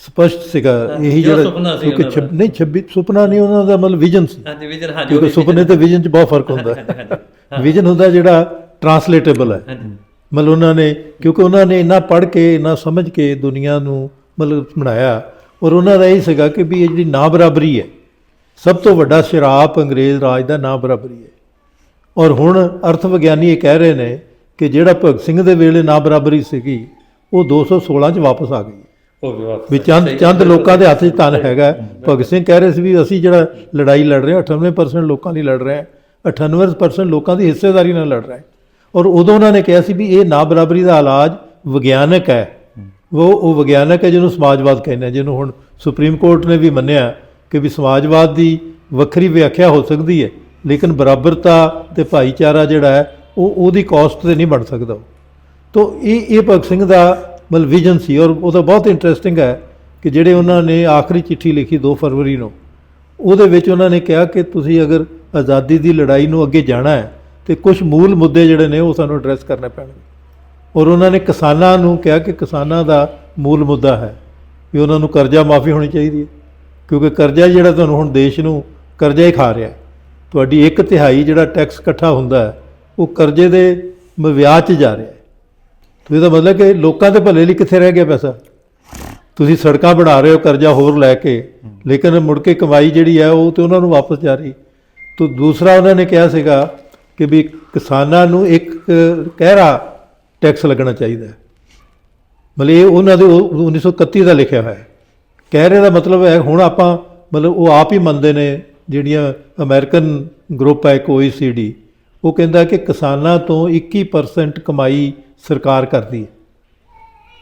ਸਪਸ਼ਟ ਸੀਗਾ ਇਹੀ ਜਿਹੜਾ ਕਿਉਂਕਿ ਨਹੀਂ 26 ਸੁਪਨਾ ਨਹੀਂ ਉਹਨਾਂ ਦਾ ਮਤਲਬ ਵਿਜ਼ਨ ਸੀ। ਹਾਂਜੀ ਵਿਜਨ ਹਾਂਜੀ ਕਿਉਂਕਿ ਸੁਪਨੇ ਤੇ ਵਿਜ਼ਨ 'ਚ ਬਹੁਤ ਫ਼ਰਕ ਹੁੰਦਾ ਹੈ। ਹਾਂਜੀ ਵਿਜ਼ਨ ਹੁੰਦਾ ਜਿਹੜਾ ਟਰਾਂਸਲੇਟੇਬਲ ਹੈ। ਹਾਂਜੀ। ਮਤਲਬ ਉਹਨਾਂ ਨੇ ਕਿਉਂਕਿ ਉਹਨਾਂ ਨੇ ਇੰਨਾ ਪੜ੍ਹ ਕੇ ਇੰਨਾ ਸਮਝ ਕੇ ਦੁਨੀਆ ਨੂੰ ਮਤਲਬ ਬਣਾਇਆ। ਔਰ ਉਹਨਾਂ ਦਾ ਇਹ ਸੀਗਾ ਕਿ ਵੀ ਇਹ ਜਿਹੜੀ ਨਾ ਬਰਾਬਰੀ ਹੈ ਸਭ ਤੋਂ ਵੱਡਾ ਸ਼ਰਾਪ ਅੰਗਰੇਜ਼ ਰਾਜ ਦਾ ਨਾ ਬਰਾਬਰੀ ਹੈ। ਔਰ ਹੁਣ ਅਰਥ ਵਿਗਿਆਨੀ ਇਹ ਕਹਿ ਰਹੇ ਨੇ ਕਿ ਜਿਹੜਾ ਭਗਤ ਸਿੰਘ ਦੇ ਵੇਲੇ ਨਾ ਬਰਾਬਰੀ ਸੀਗੀ ਉਹ 216 ਚ ਵਾਪਸ ਆ ਗਈ ਉਹ ਵੀ ਚੰਦ ਚੰਦ ਲੋਕਾਂ ਦੇ ਹੱਥ 'ਚ ਧਨ ਹੈਗਾ। ਭਗਤ ਸਿੰਘ ਕਹਿ ਰਹੇ ਸੀ ਵੀ ਅਸੀਂ ਜਿਹੜਾ ਲੜਾਈ ਲੜ ਰਹੇ ਹਾਂ 98% ਲੋਕਾਂ ਲਈ ਲੜ ਰਹੇ ਹਾਂ 98% ਲੋਕਾਂ ਦੀ ਹਿੱਸੇਦਾਰੀ ਨਾਲ ਲੜ ਰਹੇ ਹਾਂ। ਔਰ ਉਦੋਂ ਉਹਨਾਂ ਨੇ ਕਿਹਾ ਸੀ ਵੀ ਇਹ ਨਾ ਬਰਾਬਰੀ ਦਾ ਇਲਾਜ ਵਿਗਿਆਨਕ ਹੈ। ਉਹ ਉਹ ਵਿਗਿਆਨਕ ਹੈ ਜਿਹਨੂੰ ਸਮਾਜਵਾਦ ਕਹਿੰਦੇ ਆ, ਜਿਹਨੂੰ ਹੁਣ ਸੁਪਰੀਮ ਕੋਰਟ ਨੇ ਵੀ ਮੰਨਿਆ ਕਿ ਵੀ ਸਮਾਜਵਾਦ ਦੀ ਵੱਖਰੀ ਵਿਆਖਿਆ ਹੋ ਸਕਦੀ ਹੈ, ਲੇਕਿਨ ਬਰਾਬਰਤਾ ਤੇ ਭਾਈਚਾਰਾ ਜਿਹੜਾ ਹੈ, ਉਹ ਉਹਦੀ ਕਾਸਟ ਤੇ ਨਹੀਂ ਬਣ ਸਕਦਾ। ਤਾਂ ਇਹ ਇਹ ਭਗਤ ਸਿੰਘ ਦਾ ਮਤਲਬ ਵਿਜ਼ਨ ਸੀ ਔਰ ਉਹਦਾ ਬਹੁਤ ਇੰਟਰਸਟਿੰਗ ਹੈ ਕਿ ਜਿਹੜੇ ਉਹਨਾਂ ਨੇ ਆਖਰੀ ਚਿੱਠੀ ਲਿਖੀ 2 ਫਰਵਰੀ ਨੂੰ, ਉਹਦੇ ਵਿੱਚ ਉਹਨਾਂ ਨੇ ਕਿਹਾ ਕਿ ਤੁਸੀਂ ਅਗਰ ਆਜ਼ਾਦੀ ਦੀ ਲੜਾਈ ਨੂੰ ਅੱਗੇ ਜਾਣਾ ਹੈ ਤੇ ਕੁਝ ਮੂਲ ਮੁੱਦੇ ਜਿਹੜੇ ਨੇ ਉਹ ਸਾਨੂੰ ਐਡਰੈਸ ਕਰਨੇ ਪੈਣਗੇ। ਔਰ ਉਹਨਾਂ ਨੇ ਕਿਸਾਨਾਂ ਨੂੰ ਕਿਹਾ ਕਿ ਕਿਸਾਨਾਂ ਦਾ ਮੂਲ ਮੁੱਦਾ ਹੈ ਵੀ ਉਹਨਾਂ ਨੂੰ ਕਰਜ਼ਾ ਮਾਫੀ ਹੋਣੀ ਚਾਹੀਦੀ ਹੈ, ਕਿਉਂਕਿ ਕਰਜ਼ਾ ਜਿਹੜਾ ਤੁਹਾਨੂੰ ਹੁਣ ਦੇਸ਼ ਨੂੰ ਕਰਜ਼ਾ ਹੀ ਖਾ ਰਿਹਾ ਤੁਹਾਡੀ ਇੱਕ ਤਿਹਾਈ ਜਿਹੜਾ ਟੈਕਸ ਇਕੱਠਾ ਹੁੰਦਾ ਉਹ ਕਰਜ਼ੇ ਦੇ ਮ- ਵਿਆਜ 'ਚ ਜਾ ਰਿਹਾ ਹੈ। ਤੇ ਇਹਦਾ ਮਤਲਬ ਕਿ ਲੋਕਾਂ ਦੇ ਭਲੇ ਲਈ ਕਿੱਥੇ ਰਹਿ ਗਿਆ ਪੈਸਾ? ਤੁਸੀਂ ਸੜਕਾਂ ਬਣਾ ਰਹੇ ਹੋ, ਕਰਜ਼ਾ ਹੋਰ ਲੈ ਕੇ, ਲੇਕਿਨ ਮੁੜ ਕੇ ਕਮਾਈ ਜਿਹੜੀ ਹੈ ਉਹ ਤੇ ਉਹਨਾਂ ਨੂੰ ਵਾਪਸ ਜਾ ਰਹੀ। ਤੋਂ ਦੂਸਰਾ ਉਹਨਾਂ ਨੇ ਕਿਹਾ ਸੀਗਾ ਕਿ ਵੀ ਕਿਸਾਨਾਂ ਨੂੰ ਇੱਕ ਕਹਿਰਾ ਟੈਕਸ ਲੱਗਣਾ ਚਾਹੀਦਾ ਹੈ। ਮਤਲਬ ਇਹ ਉਹਨਾਂ ਦੇ ਉਹ 1931 ਦਾ ਲਿਖਿਆ ਹੋਇਆ ਹੈ। ਕਹਿਰੇ ਦਾ ਮਤਲਬ ਹੈ, ਹੁਣ ਆਪਾਂ ਮਤਲਬ ਉਹ ਆਪ ਹੀ ਮੰਨਦੇ ਨੇ, ਜਿਹੜੀਆਂ ਅਮਰੀਕਨ ਗਰੁੱਪ ਹੈ ਇੱਕ OECD ਉਹ ਕਹਿੰਦਾ ਕਿ ਕਿਸਾਨਾਂ ਤੋਂ 21% ਕਮਾਈ ਸਰਕਾਰ ਕਰਦੀ ਹੈ।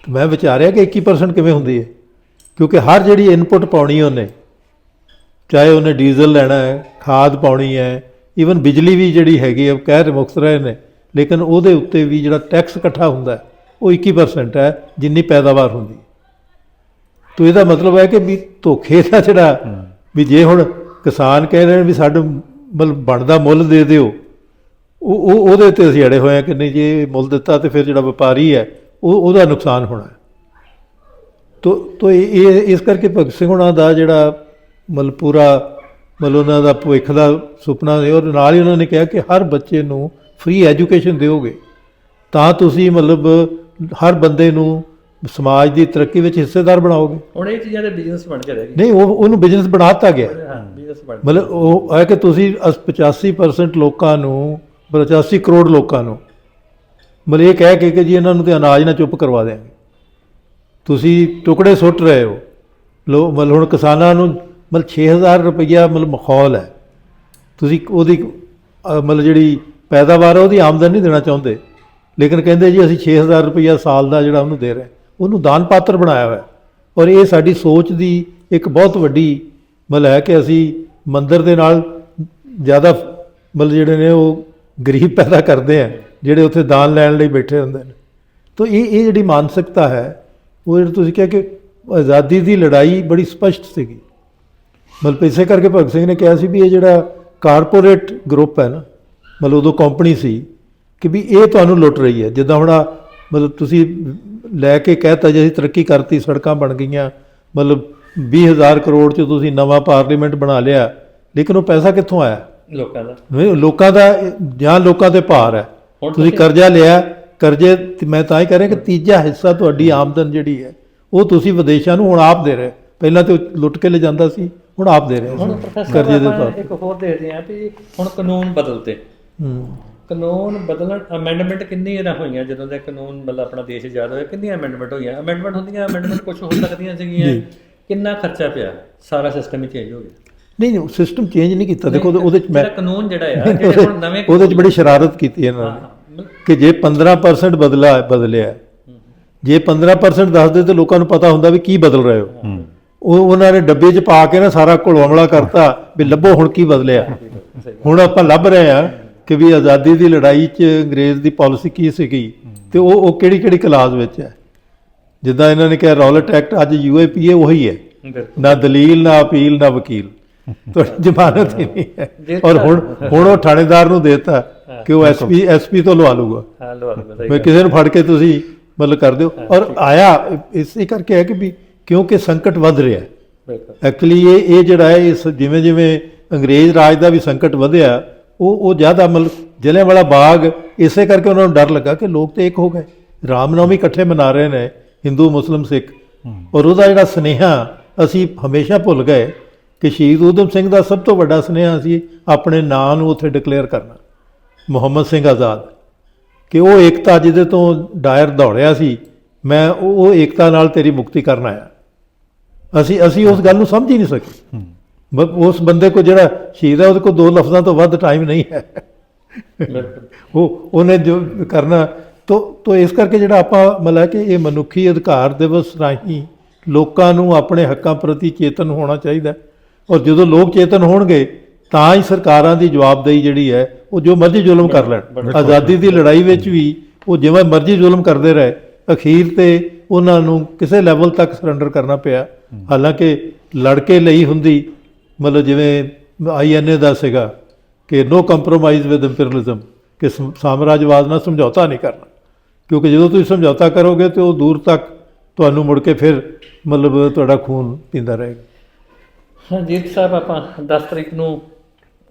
ਤੇ ਮੈਂ ਵਿਚਾਰਿਆ ਕਿ 21% ਕਿਵੇਂ ਹੁੰਦੀ ਹੈ? ਕਿਉਂਕਿ ਹਰ ਜਿਹੜੀ ਇਨਪੁਟ ਪਾਉਣੀ ਉਹਨੇ, ਚਾਹੇ ਉਹਨੇ ਡੀਜ਼ਲ ਲੈਣਾ ਹੈ, ਖਾਦ ਪਾਉਣੀ ਹੈ ਈਵਨ ਬਿਜਲੀ ਵੀ ਜਿਹੜੀ ਹੈਗੀ ਆ, ਉਹ ਕਹਿ ਰਹੇ ਮੁਕਤ ਰਹੇ ਨੇ, ਲੇਕਿਨ ਉਹਦੇ ਉੱਤੇ ਵੀ ਜਿਹੜਾ ਟੈਕਸ ਇਕੱਠਾ ਹੁੰਦਾ ਉਹ 21% ਹੈ, ਜਿੰਨੀ ਪੈਦਾਵਾਰ ਹੁੰਦੀ ਹੈ। ਤੋ ਇਹਦਾ ਮਤਲਬ ਹੈ ਕਿ ਵੀ ਧੋਖੇ ਦਾ ਜਿਹੜਾ ਵੀ ਜੇ ਹੁਣ ਕਿਸਾਨ ਕਹਿ ਰਹੇ ਨੇ ਵੀ ਸਾਡੇ ਮਤਲਬ ਬਣਦਾ ਮੁੱਲ ਦੇ ਦਿਓ, ਉਹ ਉਹ, ਉਹਦੇ ਤੇ ਅਸੀਂ ਅੜੇ ਹੋਏ ਆ ਕਿ ਨਹੀਂ ਜੇ ਮੁੱਲ ਦਿੱਤਾ ਤੇ ਫਿਰ ਜਿਹੜਾ ਵਪਾਰੀ ਹੈ, ਉਹ, ਉਹਦਾ ਨੁਕਸਾਨ ਹੋਣਾ ਤੋ ਤੋ ਇਹ, ਇਹ- ਇਸ ਕਰਕੇ ਭਗਤ ਸਿੰਘ ਹੁਣਾਂ ਦਾ ਜਿਹੜਾ ਮਤਲਬ ਪੂਰਾ ਮਤਲਬ ਉਹਨਾਂ ਦਾ ਭਵਿੱਖ ਦਾ ਸੁਪਨਾ ਸੀ ਔਰ ਨਾਲ ਹੀ ਉਹਨਾਂ ਨੇ ਕਿਹਾ ਕਿ ਹਰ ਬੱਚੇ ਨੂੰ ਫ੍ਰੀ ਐਜੂਕੇਸ਼ਨ ਦਿਓਗੇ। ਤਾਂ ਤੁਸੀਂ ਮਤਲਬ ਹਰ ਬੰਦੇ ਨੂੰ ਸਮਾਜ ਦੀ ਤਰੱਕੀ ਵਿੱਚ ਹਿੱਸੇਦਾਰ ਬਣਾਓਗੇ। ਹੁਣ ਇਹ ਚੀਜ਼ਾਂ ਦੇ ਬਿਜ਼ਨਸ ਬਣ ਕੇ ਰਹਿ ਗਏ ਨਹੀਂ ਉਹ ਉਹਨੂੰ ਬਿਜ਼ਨਸ ਬਣਾ ਦਿੱਤਾ ਗਿਆ। ਹਾਂ ਬਿਜ਼ਨਸ ਬਣ ਮਤਲਬ ਉਹ ਹੈ ਕਿ ਤੁਸੀਂ ਅਸ- 85% ਲੋਕਾਂ ਨੂੰ 85 ਕਰੋੜ ਲੋਕਾਂ ਨੂੰ ਮਤਲਬ ਇਹ ਕਹਿ ਕੇ ਕਿ ਜੀ ਇਹਨਾਂ ਨੂੰ ਤੇ ਅਨਾਜ ਨਾ ਚੁੱਪ ਕਰਵਾ ਦਿਆਂਗੇ। ਤੁਸੀਂ ਟੁਕੜੇ ਸੁੱਟ ਰਹੇ ਹੋ। ਲੋ ਮਤਲਬ ਹੁਣ ਕਿਸਾਨਾਂ ਨੂੰ ਮਤਲਬ 6000 ਰੁਪਈਆ ਮਤਲਬ ਮਖੌਲ ਹੈ। ਤੁਸੀਂ ਉਹਦੀ ਅਹ, ਮਤਲਬ ਜਿਹੜੀ ਪੈਦਾਵਾਰ ਹੈ ਉਹਦੀ ਆਮਦਨ ਨਹੀਂ ਦੇਣਾ ਚਾਹੁੰਦੇ। ਲੇਕਿਨ ਕਹਿੰਦੇ ਜੀ ਅਸੀਂ 6000 ਰੁਪਈਆ ਸਾਲ ਦਾ ਜਿਹੜਾ ਉਹਨੂੰ ਦੇ ਰਹੇ ਉਹਨੂੰ ਦਾਨ ਪਾਤਰ ਬਣਾਇਆ ਹੋਇਆ। ਹੈ। ਔਰ ਇਹ ਸਾਡੀ ਸੋਚ ਦੀ ਇੱਕ ਬਹੁਤ ਵੱਡੀ ਮਤਲਬ ਹੈ ਕਿ ਅਸੀਂ ਮੰਦਰ ਦੇ ਨਾਲ ਜ਼ਿਆਦਾ ਮਤਲਬ ਜਿਹੜੇ ਨੇ ਉਹ ਗਰੀਬ ਪੈਦਾ ਕਰਦੇ ਆ ਜਿਹੜੇ ਉੱਥੇ ਦਾਨ ਲੈਣ ਲਈ ਬੈਠੇ ਹੁੰਦੇ ਨੇ। ਤਾਂ ਇਹ ਇਹ ਜਿਹੜੀ ਮਾਨਸਿਕਤਾ ਹੈ ਉਹ ਜਿਹੜੀ ਤੁਸੀਂ ਕਿਹਾ ਕਿ ਆਜ਼ਾਦੀ ਦੀ ਲੜਾਈ ਬੜੀ ਸਪਸ਼ਟ ਸੀਗੀ। ਮਤਲਬ ਇਸੇ ਕਰਕੇ ਭਗਤ ਸਿੰਘ ਨੇ ਕਿਹਾ ਸੀ ਵੀ ਇਹ ਜਿਹੜਾ ਕਾਰਪੋਰੇਟ ਗਰੁੱਪ ਹੈ ਨਾ ਮਤਲਬ ਉਦੋਂ ਕੰਪਨੀ ਸੀ ਕਿ ਵੀ ਇਹ ਤੁਹਾਨੂੰ ਲੁੱਟ ਰਹੀ ਹੈ। ਜਿੱਦਾਂ ਹੁਣ ਮਤਲਬ ਤੁਸੀਂ ਲੈ ਕੇ ਕਹਿਤਾ ਜੇ ਅਸੀਂ ਤਰੱਕੀ ਕਰਤੀ ਸੜਕਾਂ ਬਣ ਗਈਆਂ ਮਤਲਬ 20000 ਕਰੋੜ ਚ ਤੁਸੀਂ ਨਵਾਂ ਪਾਰਲੀਮੈਂਟ ਬਣਾ ਲਿਆ ਲੇਕਿਨ ਉਹ ਪੈਸਾ ਕਿੱਥੋਂ ਆਇਆ? ਲੋਕਾਂ ਦਾ। ਨਹੀਂ, ਲੋਕਾਂ ਦਾ ਜਾਂ ਲੋਕਾਂ ਤੇ ਭਾਰ ਹੈ। ਤੁਸੀਂ ਕਰਜ਼ਾ ਲਿਆ ਕਰਜ਼ੇ ਮੈਂ ਤਾਂ ਹੀ ਕਹਿ ਰਿਹਾ ਕਿ ਤੀਜਾ ਹਿੱਸਾ ਤੁਹਾਡੀ ਆਮਦਨ ਜਿਹੜੀ ਹੈ ਉਹ ਤੁਸੀਂ ਵਿਦੇਸ਼ਾਂ ਨੂੰ ਹੁਣ ਆਪ ਦੇ ਰਹੇ ਪਹਿਲਾਂ ਤੇ ਲੁੱਟ ਕੇ ਲੈ ਜਾਂਦਾ ਸੀ ਹੁਣ ਆਪ ਦੇ ਰਹੇ ਹੁਣ ਪ੍ਰੋਫੈਸਰ ਕਰਜ਼ੇ ਦੇ ਆਪਾਂ ਤੌਰ ਇੱਕ ਹੋਰ ਦੇਖਦੇ ਹਾਂ ਵੀ ਹੁਣ ਕਾਨੂੰਨ ਬਦਲਦੇ ਹੂੰ। ਕਾਨੂੰਨ ਬਦਲਣ ਅਮੈਂਡਮੈਂਟ ਕਿੰਨੀ ਇਹਨਾਂ ਹੋਈਆਂ ਜਦੋਂ ਦੇ ਕਾਨੂੰਨ ਮਤਲਬ ਆਪਣਾ ਦੇਸ਼ ਆਜ਼ਾਦ ਹੋਇਆ ਕਿੰਨੀਆਂ ਅਮੈਂਡਮੈਂਟ ਹੋਈਆਂ? ਅਮੈਂਡਮੈਂਟ ਹੁੰਦੀਆਂ ਅਮੈਂਡਮੈਂਟ ਕੁਝ ਹੋ ਸਕਦੀਆਂ ਸੀਗੀਆਂ। ਜੀ। ਕਿੰਨਾ ਖਰਚਾ ਪਿਆ? ਸਾਰਾ ਸਿਸਟਮ ਹੀ ਚੇਂਜ ਹੋ ਗਿਆ। ਨਹੀਂ ਨਹੀਂ ਸਿਸਟਮ ਚੇਂਜ ਨਹੀਂ ਕੀਤਾ। ਦੇਖੋ ਉਹਦੇ- ਉਹਦੇ ਚ ਮੈਂ ਜਿਹੜਾ ਕਾਨੂੰਨ ਜਿਹੜਾ ਆ ਜਿਹੜੇ ਹੁਣ ਨਵੇਂ ਉਹਦੇ ਚ ਬੜੀ ਸ਼ਰਾਰਤ ਕੀਤੀ ਇਹਨਾਂ ਹਾਂ, ਨੇ ਮਤਲਬ ਕਿ ਜੇ 15% ਬਦਲਾ ਬਦਲਿਆ। ਜੇ 15% ਦੱਸਦੇ ਤੇ ਲੋਕਾਂ ਨੂੰ ਪਤਾ ਹੁੰਦਾ ਵੀ ਕੀ ਬਦਲ ਰਹੇ ਹੋ। ਉਹ ਉਹਨਾਂ ਨੇ ਡੱਬੇ 'ਚ ਪਾ ਕੇ ਨਾ ਸਾਰਾ ਘੁਲਵਮਲਾ ਕਰਤਾ ਵੀ ਲੱਭੋ ਹੁਣ ਕੀ ਬਦਲਿਆ। ਹੁਣ ਆਪਾਂ ਲੱਭ ਰਹੇ ਹਾਂ ਕਿ ਵੀ ਆਜ਼ਾਦੀ ਦੀ ਲੜਾਈ 'ਚ ਅੰਗਰੇਜ਼ ਦੀ ਪਾਲਿਸੀ ਕੀ ਸੀਗੀ ਤੇ ਉਹ ਉਹ ਕਿਹੜੀ ਕਿਹੜੀ ਕਲਾਸ ਵਿੱਚ ਹੈ। ਜਿੱਦਾਂ ਇਹਨਾਂ ਨੇ ਕਿਹਾ ਰੌਲਟ ਐਕਟ ਅੱਜ ਯੂਏਪੀਏ ਉਹੀ ਹੈ। ਨਾ ਦਲੀਲ ਨਾ ਅਪੀਲ ਨਾ ਵਕੀਲ। ਤੁਹਾਡੀ ਜ਼ਮਾਨਤ ਹੀ ਨਹੀਂ ਹੈ। ਔਰ ਹੁਣ ਹੁਣ ਉਹ ਥਾਣੇਦਾਰ ਨੂੰ ਦੇਤਾ ਕਿ ਉਹ ਐਸਪੀ ਐਸਪੀ ਤੋਂ ਲਵਾ ਲੂਗਾ ਹਾਂ ਲੋ ਸਹੀ ਮੈਂ ਕਿਸੇ ਨੂੰ ਫੜ ਕੇ ਤੁਸੀਂ ਮਤਲਬ ਕਰ ਦਿਓ। ਔਰ ਆਇਆ ਇਸੇ ਕਰਕੇ ਹੈ ਕਿ ਵੀ ਕਿਉਂਕਿ ਸੰਕਟ ਵੱਧ ਰਿਹਾ ਐਕਚੁਅਲੀ ਇਹ ਇਹ ਜਿਹੜਾ ਹੈ ਇਸ ਜਿਵੇਂ ਜਿਵੇਂ ਅੰਗਰੇਜ਼ ਰਾਜ ਦਾ ਵੀ ਸੰਕਟ ਵਧਿਆ ਉਹ ਉਹ ਜ਼ਿਆਦਾ ਮਤਲਬ ਜਲਿਆਂ ਵਾਲਾ ਬਾਗ ਇਸੇ ਕਰਕੇ ਉਹਨਾਂ ਨੂੰ ਡਰ ਲੱਗਾ ਕਿ ਲੋਕ ਤੇ ਇੱਕ ਹੋ ਗਏ। ਰਾਮਨੌਮੀ ਇਕੱਠੇ ਮਨਾ ਰਹੇ ਨੇ ਹਿੰਦੂ ਮੁਸਲਮ ਸਿੱਖ। ਔਰ ਉਹਦਾ ਜਿਹੜਾ ਸਨੇਹਾ ਅਸੀਂ ਹਮੇਸ਼ਾ ਭੁੱਲ ਗਏ ਕਿ ਸ਼ਹੀਦ ਊਧਮ ਸਿੰਘ ਦਾ ਸਭ ਤੋਂ ਵੱਡਾ ਸਨੇਹਾ ਸੀ ਆਪਣੇ ਨਾਂ ਨੂੰ ਉੱਥੇ ਡਿਕਲੇਅਰ ਕਰਨਾ। ਮੁਹੰਮਦ ਸਿੰਘ ਆਜ਼ਾਦ। ਕਿ ਉਹ ਏਕਤਾ ਜਿਹਦੇ ਤੋਂ ਡਾਇਰ ਦੌੜਿਆ ਸੀ ਮੈਂ ਉਹ ਏਕਤਾ ਨਾਲ ਤੇਰੀ ਮੁਕਤੀ ਕਰਨ ਆਇਆ। ਅਸੀਂ ਅਸੀਂ ਉਸ ਗੱਲ ਨੂੰ ਸਮਝ ਹੀ ਨਹੀਂ ਸਕੇ। ਉਸ ਬੰਦੇ ਕੋ ਜਿਹੜਾ ਸ਼ਹੀਦ ਹੈ ਉਹਦੇ ਕੋਲ ਦੋ ਲਫ਼ਜ਼ਾਂ ਤੋਂ ਵੱਧ ਟਾਈਮ ਨਹੀਂ ਹੈ। ਉਹ ਉਹਨੇ ਜੋ ਕਰਨਾ ਤੋ ਤੋ ਇਸ ਕਰਕੇ ਜਿਹੜਾ ਆਪਾਂ ਮਤਲਬ ਕਿ ਇਹ ਮਨੁੱਖੀ ਅਧਿਕਾਰ ਦਿਵਸ ਰਾਹੀਂ ਲੋਕਾਂ ਨੂੰ ਆਪਣੇ ਹੱਕਾਂ ਪ੍ਰਤੀ ਚੇਤਨ ਹੋਣਾ ਚਾਹੀਦਾ। ਔਰ ਜਦੋਂ ਲੋਕ ਚੇਤਨ ਹੋਣਗੇ ਤਾਂ ਹੀ ਸਰਕਾਰਾਂ ਦੀ ਜਵਾਬਦੇਹੀ ਜਿਹੜੀ ਹੈ ਉਹ ਜੋ ਮਰਜ਼ੀ ਜ਼ੁਲਮ ਕਰ ਲੈਣ। ਆਜ਼ਾਦੀ ਦੀ ਲੜਾਈ ਵਿੱਚ ਵੀ ਉਹ ਜਿਵੇਂ ਮਰਜ਼ੀ ਜ਼ੁਲਮ ਕਰਦੇ ਰਹੇ ਅਖੀਰ ਤੇ ਉਹਨਾਂ ਨੂੰ ਕਿਸੇ ਲੈਵਲ ਤੱਕ ਸਰੈਂਡਰ ਕਰਨਾ ਪਿਆ। ਹਾਲਾਂਕਿ ਲੜਕੇ ਲਈ ਹੁੰਦੀ ਮਤਲਬ ਜਿਵੇਂ ਆਈਐਨਏ ਦਾ ਸੀਗਾ ਕਿ ਨੋ ਕੰਪਰੋਮਾਈਜ਼ ਵਿਦ ਇੰਪੀਰੀਅਲਿਜ਼ਮ ਕਿ ਸਮ- ਸਾਮਰਾਜਵਾਦ ਨਾਲ ਸਮਝੌਤਾ ਨਹੀਂ ਕਰਨਾ। ਕਿਉਂਕਿ ਜਦੋਂ ਤੁਸੀਂ ਸਮਝੌਤਾ ਕਰੋਗੇ ਤੇ ਉਹ ਦੂਰ ਤੱਕ ਤੁਹਾਨੂੰ ਮੁੜ ਕੇ ਫਿਰ ਮਤਲਬ ਤੁਹਾਡਾ ਖੂਨ ਪੀਂਦਾ ਰਹੇਗਾ। ਹਾਂ ਜੀਤ ਸਾਹਿਬ ਆਪਾਂ 10 ਤਰੀਕ ਨੂੰ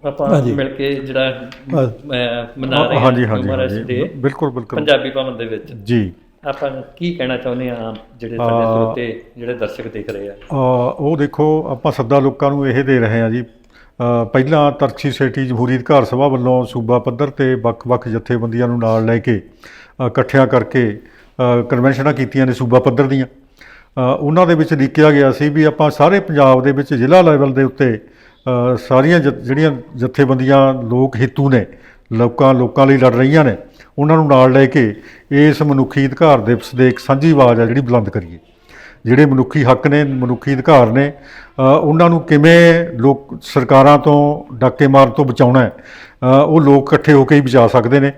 ਆਪਾਂ। ਮਿਲ ਕੇ ਜਿਹੜਾ ਮਨਾ ਰਹੇ ਹਾਂ ਹਾਂਜੀ ਹਾਂਜੀ ਬਿਲਕੁਲ ਬਿਲਕੁਲ। ਪੰਜਾਬੀ ਭਵਨ ਦੇ ਵਿੱਚ। ਜੀ। ਆਪਾਂ ਕੀ ਕਹਿਣਾ ਚਾਹੁੰਦੇ ਆ ਜਿਹੜੇ ਸਾਡੇ ਸਰੋਤੇ ਜਿਹੜੇ ਦਰਸ਼ਕ ਦੇਖ ਰਹੇ ਆ? ਉਹ ਦੇਖੋ ਆਪਾਂ ਸੱਦਾ ਲੋਕਾਂ ਨੂੰ ਇਹ ਦੇ ਰਹੇ ਹਾਂ ਜੀ ਪਹਿਲਾਂ ਤਰਕਸ਼ੀ ਸੇਠੀ ਜਮਹੂਰੀ ਅਧਿਕਾਰ ਸਭਾ ਵੱਲੋਂ ਸੂਬਾ ਪੱਧਰ ਤੇ ਵੱਖ-ਵੱਖ ਜਥੇਬੰਦੀਆਂ ਨੂੰ ਨਾਲ ਲੈ ਕੇ ਇਕੱਠਿਆਂ ਕਰਕੇ ਕਨਵੈਨਸ਼ਨਾਂ ਕੀਤੀਆਂ ਨੇ ਸੂਬਾ ਪੱਧਰ ਦੀਆਂ। ਉਹਨਾਂ ਦੇ ਵਿੱਚ ਲਿਖਿਆ ਗਿਆ ਸੀ ਵੀ ਆਪਾਂ ਸਾਰੇ ਪੰਜਾਬ ਦੇ ਵਿੱਚ ਜ਼ਿਲ੍ਹਾ ਲੈਵਲ ਦੇ ਉੱਤੇ ਸਾਰੀਆਂ ਜਿਹੜੀਆਂ ਜਥੇਬੰਦੀਆਂ ਲੋਕ ਹਿੱਤੂ ਨੇ ਲੋਕਾਂ ਲੋਕਾਂ ਲਈ ਲੜ ਰਹੀਆਂ ਨੇ। ਉਹਨਾਂ ਨੂੰ ਨਾਲ ਲੈ ਕੇ ਇਸ ਮਨੁੱਖੀ ਅਧਿਕਾਰ ਦਿਵਸ ਦੇ ਇੱਕ ਸਾਂਝੀ ਆਵਾਜ਼ ਆ ਜਿਹੜੀ ਬੁਲੰਦ ਕਰੀਏ। ਜਿਹੜੇ ਮਨੁੱਖੀ ਹੱਕ ਨੇ, ਮਨੁੱਖੀ ਅਧਿਕਾਰ ਨੇ ਉਹਨਾਂ ਨੂੰ ਕਿਵੇਂ ਲੋਕ ਸਰਕਾਰਾਂ ਤੋਂ ਡਾਕੇ ਮਾਰਨ ਤੋਂ ਬਚਾਉਣਾ ਹੈ ਉਹ ਲੋਕ ਇਕੱਠੇ ਹੋ ਕੇ ਹੀ ਬਚਾ ਸਕਦੇ ਨੇ।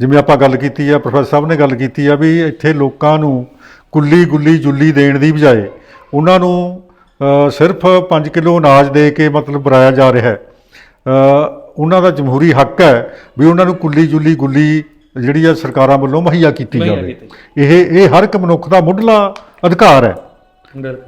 ਜਿਵੇਂ ਆਪਾਂ ਗੱਲ ਕੀਤੀ ਆ ਪ੍ਰੋਫੈਸਰ ਸਾਹਿਬ ਨੇ ਗੱਲ ਕੀਤੀ ਆ ਵੀ ਇੱਥੇ ਲੋਕਾਂ ਨੂੰ ਕੁੱਲੀ ਗੁੱਲੀ ਜੁੱਲੀ ਦੇਣ ਦੀ ਬਜਾਏ ਉਹਨਾਂ ਨੂੰ ਸਿਰਫ 5 ਕਿਲੋ ਅਨਾਜ ਦੇ ਕੇ ਮਤਲਬ ਬੁਰਾਇਆ ਜਾ ਰਿਹਾ ਹੈ। ਉਹਨਾਂ ਦਾ ਜਮਹੂਰੀ ਹੱਕ ਹੈ ਵੀ ਉਹਨਾਂ ਨੂੰ ਕੁੱਲੀ ਜੁੱਲੀ ਗੁੱਲੀ ਜਿਹੜੀ ਆ ਸਰਕਾਰਾਂ ਵੱਲੋਂ ਮੁਹੱਈਆ ਕੀਤੀ ਜਾਵੇ। ਇਹ ਇਹ ਹਰ ਇੱਕ ਮਨੁੱਖ ਦਾ ਮੁੱਢਲਾ ਅਧਿਕਾਰ ਹੈ।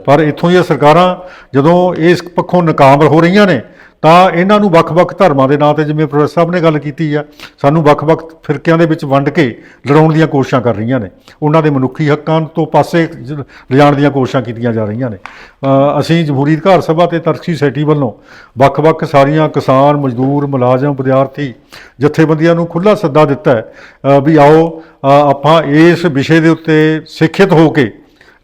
ਪਰ ਇੱਥੋਂ ਦੀਆਂ ਸਰਕਾਰਾਂ ਜਦੋਂ ਇਸ ਪੱਖੋਂ ਨਾਕਾਮ ਹੋ ਰਹੀਆਂ ਨੇ ਤਾਂ ਇਹਨਾਂ ਨੂੰ ਵੱਖ-ਵੱਖ ਧਰਮਾਂ ਦੇ ਨਾਂ ਤੇ ਜਿਵੇਂ ਪ੍ਰੋਫੈਸਰ ਸਾਹਿਬ ਨੇ ਗੱਲ ਕੀਤੀ ਆ, ਸਾਨੂੰ ਵੱਖ-ਵੱਖ ਫਿਰਕਿਆਂ ਦੇ ਵਿੱਚ ਵੰਡ ਕੇ ਲੜਾਉਣ ਦੀਆਂ ਕੋਸ਼ਿਸ਼ਾਂ ਕਰ ਰਹੀਆਂ ਨੇ। ਉਹਨਾਂ ਦੇ ਮਨੁੱਖੀ ਹੱਕਾਂ ਤੋਂ ਪਾਸੇ ਲਿਜਾਣ ਦੀਆਂ ਕੋਸ਼ਿਸ਼ਾਂ ਕੀਤੀਆਂ ਜਾ ਰਹੀਆਂ ਨੇ। ਅਸੀਂ ਜਮਹੂਰੀ ਅਧਿਕਾਰ ਸਭਾ ਤੇ ਤਰਕਸ਼ੀ ਸੋਸਾਇਟੀ ਵੱਲੋਂ ਵੱਖ-ਵੱਖ ਸਾਰੀਆਂ ਕਿਸਾਨ, ਮਜ਼ਦੂਰ, ਮੁਲਾਜ਼ਮ, ਵਿਦਿਆਰਥੀ ਜਥੇਬੰਦੀਆਂ ਨੂੰ ਖੁੱਲਾ ਸੱਦਾ ਦਿੱਤਾ ਹੈ ਵੀ ਆਓ ਆਪਾਂ ਇਸ ਵਿਸ਼ੇ ਦੇ ਉੱਤੇ ਸਿੱਖਿਅਤ ਹੋ ਕੇ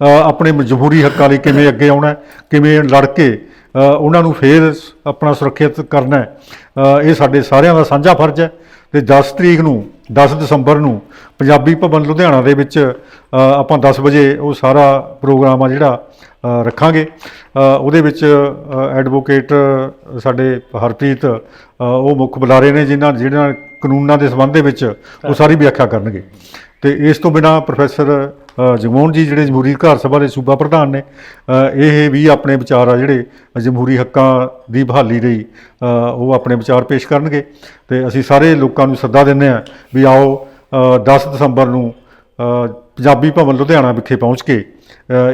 ਆਪਣੇ ਜਮਹੂਰੀ ਹੱਕਾਂ ਲਈ ਕਿਵੇਂ ਅੱਗੇ ਆਉਣਾ ਕਿਵੇਂ ਲੜ ਕੇ ਉਹਨਾਂ ਨੂੰ ਫੇਰ ਆਪਣਾ ਸੁਰੱਖਿਅਤ ਕਰਨਾ ਇਹ ਸਾਡੇ ਸਾਰਿਆਂ ਦਾ ਸਾਂਝਾ ਫਰਜ਼ ਹੈ ਤੇ 10 ਤਰੀਕ ਨੂੰ 10 ਦਸੰਬਰ ਨੂੰ ਪੰਜਾਬੀ ਭਵਨ ਲੁਧਿਆਣਾ ਦੇ ਵਿੱਚ ਆਪਾਂ 10 ਵਜੇ ਉਹ ਸਾਰਾ ਪ੍ਰੋਗਰਾਮ ਆ ਜਿਹੜਾ ਰੱਖਾਂਗੇ। ਉਹਦੇ ਵਿੱਚ ਐਡਵੋਕੇਟ ਸਾਡੇ ਹਰਪ੍ਰੀਤ ਉਹ ਮੁੱਖ ਬੁਲਾਰੇ ਨੇ ਜਿਨ੍ਹਾਂ ਜਿਹੜਾ ਕਾਨੂੰਨਾਂ ਦੇ ਸੰਬੰਧ ਦੇ ਵਿੱਚ ਉਹ ਸਾਰੀ ਵਿਆਖਿਆ ਕਰਨਗੇ। ਤੇ ਇਸ ਤੋਂ ਬਿਨਾ ਪ੍ਰੋਫੈਸਰ ਜਗਮੋਹਨ ਜੀ ਜਿਹੜੇ ਜਮਹੂਰੀ ਅਧਿਕਾਰ ਸਭਾ ਦੇ ਸੂਬਾ ਪ੍ਰਧਾਨ ਨੇ ਇਹ ਵੀ ਆਪਣੇ ਵਿਚਾਰ ਆ ਜਿਹੜੇ ਜਮਹੂਰੀ ਹੱਕਾਂ ਦੀ ਬਹਾਲੀ ਲਈ ਉਹ ਆਪਣੇ ਵਿਚਾਰ ਪੇਸ਼ ਕਰਨਗੇ। ਤੇ ਅਸੀਂ ਸਾਰੇ ਲੋਕਾਂ ਨੂੰ ਸੱਦਾ ਦਿੰਦੇ ਹਾਂ ਵੀ ਆਓ ਅ, 10 ਦਸੰਬਰ ਨੂੰ ਪੰਜਾਬੀ ਭਵਨ ਲੁਧਿਆਣਾ ਵਿਖੇ ਪਹੁੰਚ ਕੇ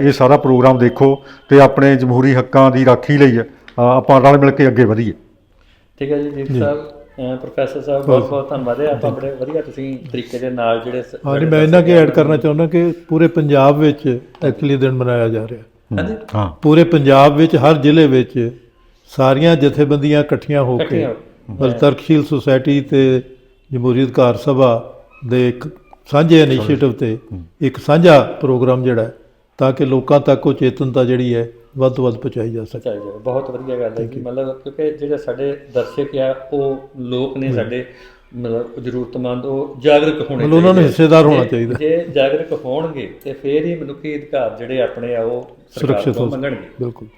ਇਹ ਸਾਰਾ ਪ੍ਰੋਗਰਾਮ ਦੇਖੋ ਤੇ ਆਪਣੇ ਜਮਹੂਰੀ ਹੱਕਾਂ ਦੀ ਰਾਖੀ ਲਈ ਆਪਾਂ ਰਲ ਮਿਲ ਕੇ ਅੱਗੇ ਵਧੀਏ। ਠੀਕ ਹੈ ਜੀ ਦੀਪ ਸਾਹਿਬ। ਪ੍ਰੋਫੈਸਰ ਸਾਹਿਬ ਬਹੁਤ ਬਹੁਤ ਧੰਨਵਾਦ। ਹੈ ਆਪਾਂ ਬੜੇ ਵਧੀਆ ਤੁਸੀਂ ਤਰੀਕੇ ਦੇ ਨਾਲ ਜਿਹੜੇ ਹਾਂ ਨਹੀਂ ਮੈਂ ਇਹਨਾਂ ਕੀ ਐਡ ਕਰਨਾ ਚਾਹੁੰਦਾ ਕਿ ਪੂਰੇ ਪੰਜਾਬ ਵਿੱਚ ਐਕਚੁਅਲੀ ਦਿਨ ਮਨਾਇਆ ਜਾ ਰਿਹਾ। ਹਾਂਜੀ। ਹਾਂ। ਪੂਰੇ ਪੰਜਾਬ ਵਿੱਚ ਹਰ ਜ਼ਿਲ੍ਹੇ ਵਿੱਚ ਸਾਰੀਆਂ ਜਥੇਬੰਦੀਆਂ ਇਕੱਠੀਆਂ ਹੋ ਕੇ ਇਕੱਠੀਆਂ ਹੋ ਮਤਲਬ ਤਰਕਸ਼ੀਲ ਸੁਸਾਇਟੀ ਤੇ ਜਮਹੂਰੀ ਅਧਿਕਾਰ ਸਭਾ ਦੇ ਇੱਕ ਸਾਂਝੇ ਇਨੀਸ਼ੀਏਟਿਵ ਤੇ ਇੱਕ ਸਾਂਝਾ ਪ੍ਰੋਗਰਾਮ ਜਿਹੜਾ ਹੈ, ਤਾਂ ਕਿ ਲੋਕਾਂ ਤੱਕ ਉਹ ਚੇਤਨਤਾ ਜਿਹੜੀ ਹੈ ਵੱਧ ਤੋਂ ਵੱਧ ਪਹੁੰਚਾਈ ਜਾ ਸਕੇ ਚਾਹੀਦਾ। ਬਹੁਤ ਵਧੀਆ ਗੱਲ ਹੈ ਕਿ ਮਤਲਬ ਕਿਉਂਕਿ ਜਿਹੜੇ ਸਾਡੇ ਦਰਸ਼ਕ ਆ ਉਹ ਲੋਕ ਨੇ ਸਾਡੇ ਮਤਲਬ ਜ਼ਰੂਰਤਮੰਦ ਉਹ ਜਾਗਰੂਕ ਹੋਣੇ ਉਹਨਾਂ ਨੂੰ। ਹਿੱਸੇਦਾਰ ਹੋਣਾ ਚਾਹੀਦਾ। ਜੇ ਜਾਗਰੂਕ ਹੋਣਗੇ ਤੇ ਫੇਰ ਹੀ ਮਨੁੱਖੀ ਅਧਿਕਾਰ ਜਿਹੜੇ ਆਪਣੇ ਆ ਉਹ ਸਰਕਾਰ ਸੁਰੱਖਿਅਤ ਤੋਂ ਹੋ ਮੰਗਣਗੇ ਬਿਲਕੁਲ